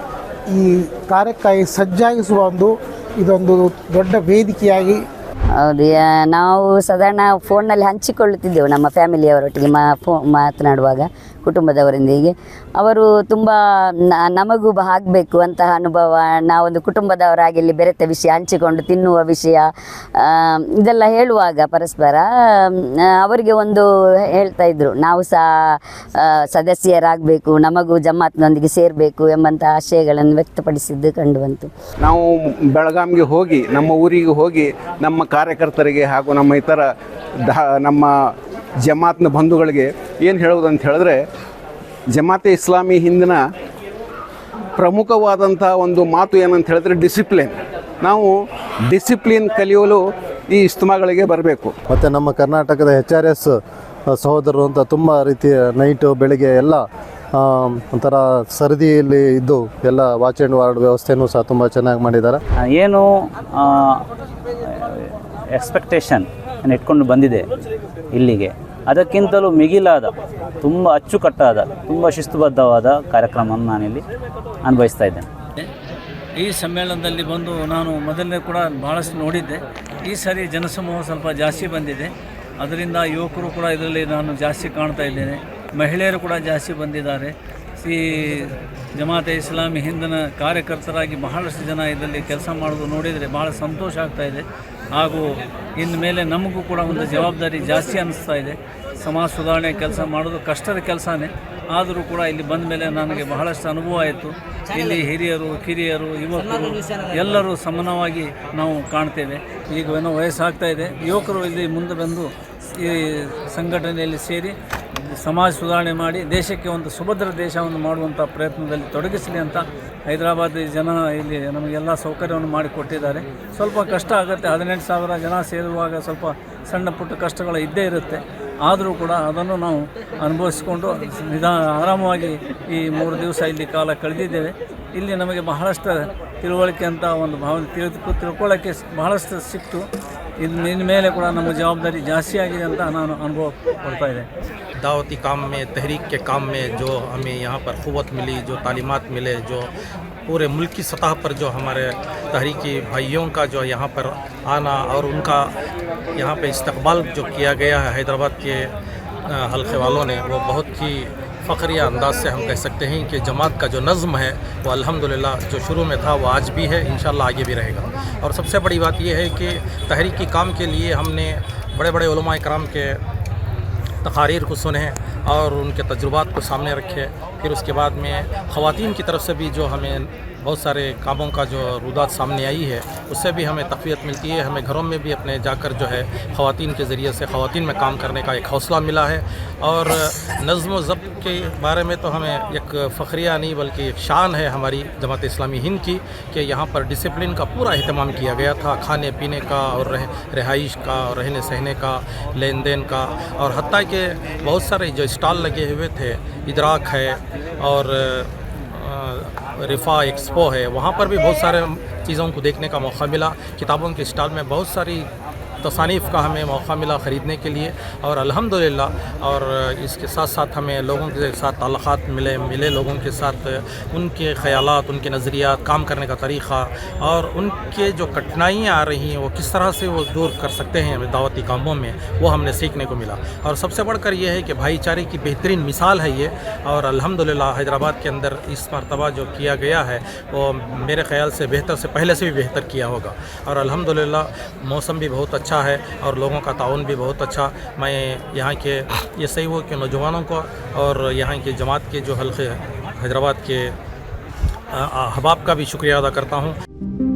ಈ ಕಾರ್ಯಕ್ಕಾಗಿ ಸಜ್ಜಾಗಿಸುವ ಒಂದು ಇದೊಂದು ದೊಡ್ಡ ವೇದಿಕೆಯಾಗಿ ಹೌದು ನಾವು ಸಾಧಾರಣ ಫೋನ್ನಲ್ಲಿ ಹಂಚಿಕೊಳ್ಳುತ್ತಿದ್ದೆವು ನಮ್ಮ ಫ್ಯಾಮಿಲಿಯವರೊಟ್ಟಿಗೆ ಮಾ ಫೋ ಮಾತನಾಡುವಾಗ. ಕುಟುಂಬದವರೊಂದಿಗೆ ಅವರು ತುಂಬ ನಮಗೂ ಆಗಬೇಕು ಅಂತಹ ಅನುಭವ. ನಾವೊಂದು ಕುಟುಂಬದವರಾಗಿ ಇಲ್ಲಿ ಬೆರೆತ ವಿಷಯ, ಹಂಚಿಕೊಂಡು ತಿನ್ನುವ ವಿಷಯ ಇದೆಲ್ಲ ಹೇಳುವಾಗ ಪರಸ್ಪರ ಅವರಿಗೆ ಒಂದು ಹೇಳ್ತಾ ಇದ್ರು. ನಾವು ಸಹ ಸದಸ್ಯರಾಗಬೇಕು, ನಮಗೂ ಜಮಾತ್ನೊಂದಿಗೆ ಸೇರಬೇಕು ಎಂಬಂತಹ ಆಶಯಗಳನ್ನು ವ್ಯಕ್ತಪಡಿಸಿದ್ದು ಕಂಡು ಬಂತು. ನಾವು ಬೆಳಗಾಂಗೆ ಹೋಗಿ, ನಮ್ಮ ಊರಿಗೆ ಹೋಗಿ, ನಮ್ಮ ಕಾರ್ಯಕರ್ತರಿಗೆ ಹಾಗೂ ನಮ್ಮ ಇತರ ನಮ್ಮ ಜಮಾತ್ನ ಬಂಧುಗಳಿಗೆ ಏನು ಹೇಳೋದು ಅಂತ ಹೇಳಿದ್ರೆ ಜಮಾತೆ ಇಸ್ಲಾಮಿ ಹಿಂದಿನ ಪ್ರಮುಖವಾದಂಥ ಒಂದು ಮಾತು ಏನಂತ ಹೇಳಿದ್ರೆ ಡಿಸಿಪ್ಲಿನ್. ನಾವು ಡಿಸಿಪ್ಲಿನ್ ಕಲಿಯಲು ಈ ಇಸ್ತಮಾಗಳಿಗೆ ಬರಬೇಕು. ಮತ್ತು ನಮ್ಮ ಕರ್ನಾಟಕದ ಎಚ್ ಆರ್ ಎಸ್ ಸಹೋದರರು ಅಂತ ತುಂಬ ರೀತಿಯ ನೈಟು ಬೆಳಿಗ್ಗೆ ಎಲ್ಲ ಒಂಥರ ಸರದಿಯಲ್ಲಿ ಇದ್ದು ಎಲ್ಲ ವಾಚ್ ಆ್ಯಂಡ್ ವಾರ್ಡ್ ವ್ಯವಸ್ಥೆನೂ ಸಹ ತುಂಬ ಚೆನ್ನಾಗಿ ಮಾಡಿದ್ದಾರೆ. ಏನು ಎಕ್ಸ್ಪೆಕ್ಟೇಷನ್ ಇಟ್ಕೊಂಡು ಬಂದಿದೆ. ಇಲ್ಲಿಗೆ. ಅದಕ್ಕಿಂತಲೂ ಮಿಗಿಲಾದ, ತುಂಬ ಅಚ್ಚುಕಟ್ಟಾದ, ತುಂಬ ಶಿಸ್ತುಬದ್ಧವಾದ ಕಾರ್ಯಕ್ರಮವನ್ನು ನಾನಿಲ್ಲಿ ಅನುಭವಿಸ್ತಾ ಇದ್ದೇನೆ. ಈ ಸಮ್ಮೇಳನದಲ್ಲಿ ಬಂದು ನಾನು ಮೊದಲನೇ ಕೂಡ ಭಾಳಷ್ಟು ನೋಡಿದ್ದೆ. ಈ ಸಾರಿ ಜನಸಮೂಹ ಸ್ವಲ್ಪ ಜಾಸ್ತಿ ಬಂದಿದೆ. ಅದರಿಂದ ಯುವಕರು ಕೂಡ ಇದರಲ್ಲಿ ನಾನು ಜಾಸ್ತಿ ಕಾಣ್ತಾ ಇದ್ದೇನೆ. ಮಹಿಳೆಯರು ಕೂಡ ಜಾಸ್ತಿ ಬಂದಿದ್ದಾರೆ. ಈ ಜಮಾತೆ ಇಸ್ಲಾಮಿ ಹಿಂದಿನ ಕಾರ್ಯಕರ್ತರಾಗಿ ಬಹಳಷ್ಟು ಜನ ಇದರಲ್ಲಿ ಕೆಲಸ ಮಾಡೋದು ನೋಡಿದರೆ ಭಾಳ ಸಂತೋಷ ಆಗ್ತಾಯಿದೆ ಹಾಗೂ ಇನ್ನು ಮೇಲೆ ನಮಗೂ ಕೂಡ ಒಂದು ಜವಾಬ್ದಾರಿ ಜಾಸ್ತಿ ಅನ್ನಿಸ್ತಾ ಇದೆ. ಸಮಾಜ ಸುಧಾರಣೆ ಕೆಲಸ ಮಾಡೋದು ಕಷ್ಟದ ಕೆಲಸನೇ. ಆದರೂ ಕೂಡ ಇಲ್ಲಿ ಬಂದ ಮೇಲೆ ನನಗೆ ಬಹಳಷ್ಟು ಅನುಭವ ಆಯಿತು. ಇಲ್ಲಿ ಹಿರಿಯರು, ಕಿರಿಯರು, ಯುವಕರು ಎಲ್ಲರೂ ಸಮಾನವಾಗಿ ನಾವು ಕಾಣ್ತೇವೆ. ಈಗ ಏನೋ ವಯಸ್ಸಾಗ್ತಾ ಇದೆ. ಯುವಕರು ಇಲ್ಲಿ ಮುಂದೆ ಬಂದು ಈ ಸಂಘಟನೆಯಲ್ಲಿ ಸೇರಿ ಸಮಾಜ ಸುಧಾರಣೆ ಮಾಡಿ ದೇಶಕ್ಕೆ ಒಂದು ಸುಭದ್ರ ದೇಶವನ್ನು ಮಾಡುವಂಥ ಪ್ರಯತ್ನದಲ್ಲಿ ತೊಡಗಿಸಲಿ ಅಂತ ಹೈದರಾಬಾದ್ ಜನ ಇಲ್ಲಿ ನಮಗೆಲ್ಲ ಸೌಕರ್ಯವನ್ನು ಮಾಡಿಕೊಟ್ಟಿದ್ದಾರೆ. ಸ್ವಲ್ಪ ಕಷ್ಟ ಆಗುತ್ತೆ, ಹದಿನೆಂಟು ಸಾವಿರ ಜನ ಸೇರುವಾಗ ಸ್ವಲ್ಪ ಸಣ್ಣ ಪುಟ್ಟ ಕಷ್ಟಗಳು ಇದ್ದೇ ಇರುತ್ತೆ. ಆದರೂ ಕೂಡ ಅದನ್ನು ನಾವು ಅನುಭವಿಸಿಕೊಂಡು ನಿಧಾನ ಆರಾಮವಾಗಿ ಈ ಮೂರು ದಿವಸ ಇಲ್ಲಿ ಕಾಲ ಕಳೆದಿದ್ದೇವೆ. ಇಲ್ಲಿ ನಮಗೆ ಬಹಳಷ್ಟು ತಿಳುವಳಿಕೆ ಅಂತ ಒಂದು ಭಾವನೆ ತಿಳಿದು ತಿಳ್ಕೊಳ್ಳೋಕ್ಕೆ ಬಹಳಷ್ಟು ಸಿಕ್ತು. ಇದು ಇನ್ ಮೇಲೆ ಕೂಡ ನಮ್ಮ ಜವಾಬ್ದಾರಿ ಜಾಸ್ತಿ ಆಗಿದೆ ಅಂತ ನಾನು ಅನುಭವ ಕೊಡ್ತಾ ಇದೆ دعوتی کام میں تحریک کے کام میں جو ہمیں یہاں پر قوت ملی جو تعلیمات ملے جو پورے ملک کی سطح پر جو ہمارے تحریکی بھائیوں کا جو یہاں پر آنا اور ان کا یہاں پہ استقبال جو کیا گیا ہے حیدرآباد کے حلقے والوں نے وہ بہت ہی فخریہ انداز سے ہم کہہ سکتے ہیں کہ جماعت کا جو نظم ہے وہ الحمدللہ جو شروع میں تھا وہ آج بھی ہے، انشاءاللہ آگے بھی رہے گا۔ اور سب سے بڑی بات یہ ہے کہ تحریکی کام کے لیے ہم نے بڑے بڑے علماء کرام کے تقاریر کو سنے اور ان کے تجربات کو سامنے رکھے۔ پھر اس کے بعد میں خواتین کی طرف سے بھی جو ہمیں بہت سارے کاموں کا جو رودات سامنے آئی ہے، اس سے بھی ہمیں تقویت ملتی ہے۔ ہمیں گھروں میں بھی اپنے جا کر جو ہے خواتین کے ذریعے سے خواتین میں کام کرنے کا ایک حوصلہ ملا ہے۔ اور نظم و ضبط کے بارے میں تو ہمیں ایک فخریہ نہیں بلکہ ایک شان ہے ہماری جماعت اسلامی ہند کی کہ یہاں پر ڈسپلن کا پورا اہتمام کیا گیا تھا۔ کھانے پینے کا اور رہائش کا اور رہنے سہنے کا، لین دین کا۔ اور حتیٰ کہ بہت سارے جو اسٹال لگے ہوئے تھے، ادراک ہے اور رفا ایکسپو ہے، وہاں پر بھی بہت سارے چیزوں کو دیکھنے کا موقع ملا۔ کتابوں کے اسٹال میں بہت ساری تصانیف کا ہمیں موقع ملا خریدنے کے لیے اور الحمدللہ اور اس کے ساتھ ساتھ ہمیں لوگوں کے ساتھ تعلقات ملے ملے لوگوں کے ساتھ ان کے خیالات، ان کے نظریات، کام کرنے کا طریقہ اور ان کے جو کٹھنائیاں آ رہی ہیں وہ کس طرح سے وہ دور کر سکتے ہیں دعوتی کاموں میں، وہ ہم نے سیکھنے کو ملا۔ اور سب سے بڑھ کر یہ ہے کہ بھائی چارے کی بہترین مثال ہے یہ اور الحمدللہ حیدرآباد کے اندر اس مرتبہ جو کیا گیا ہے وہ میرے خیال سے بہتر سے پہلے سے بھی بہتر کیا ہوگا۔ اور الحمدللہ موسم بھی بہت اچھا اچھا ہے اور لوگوں کا تعاون بھی بہت اچھا۔ میں یہاں کے یہ صحیح ہو کہ نوجوانوں کو اور یہاں کے جماعت کے جو حلقے حیدرآباد کے احباب کا بھی شکریہ ادا کرتا ہوں۔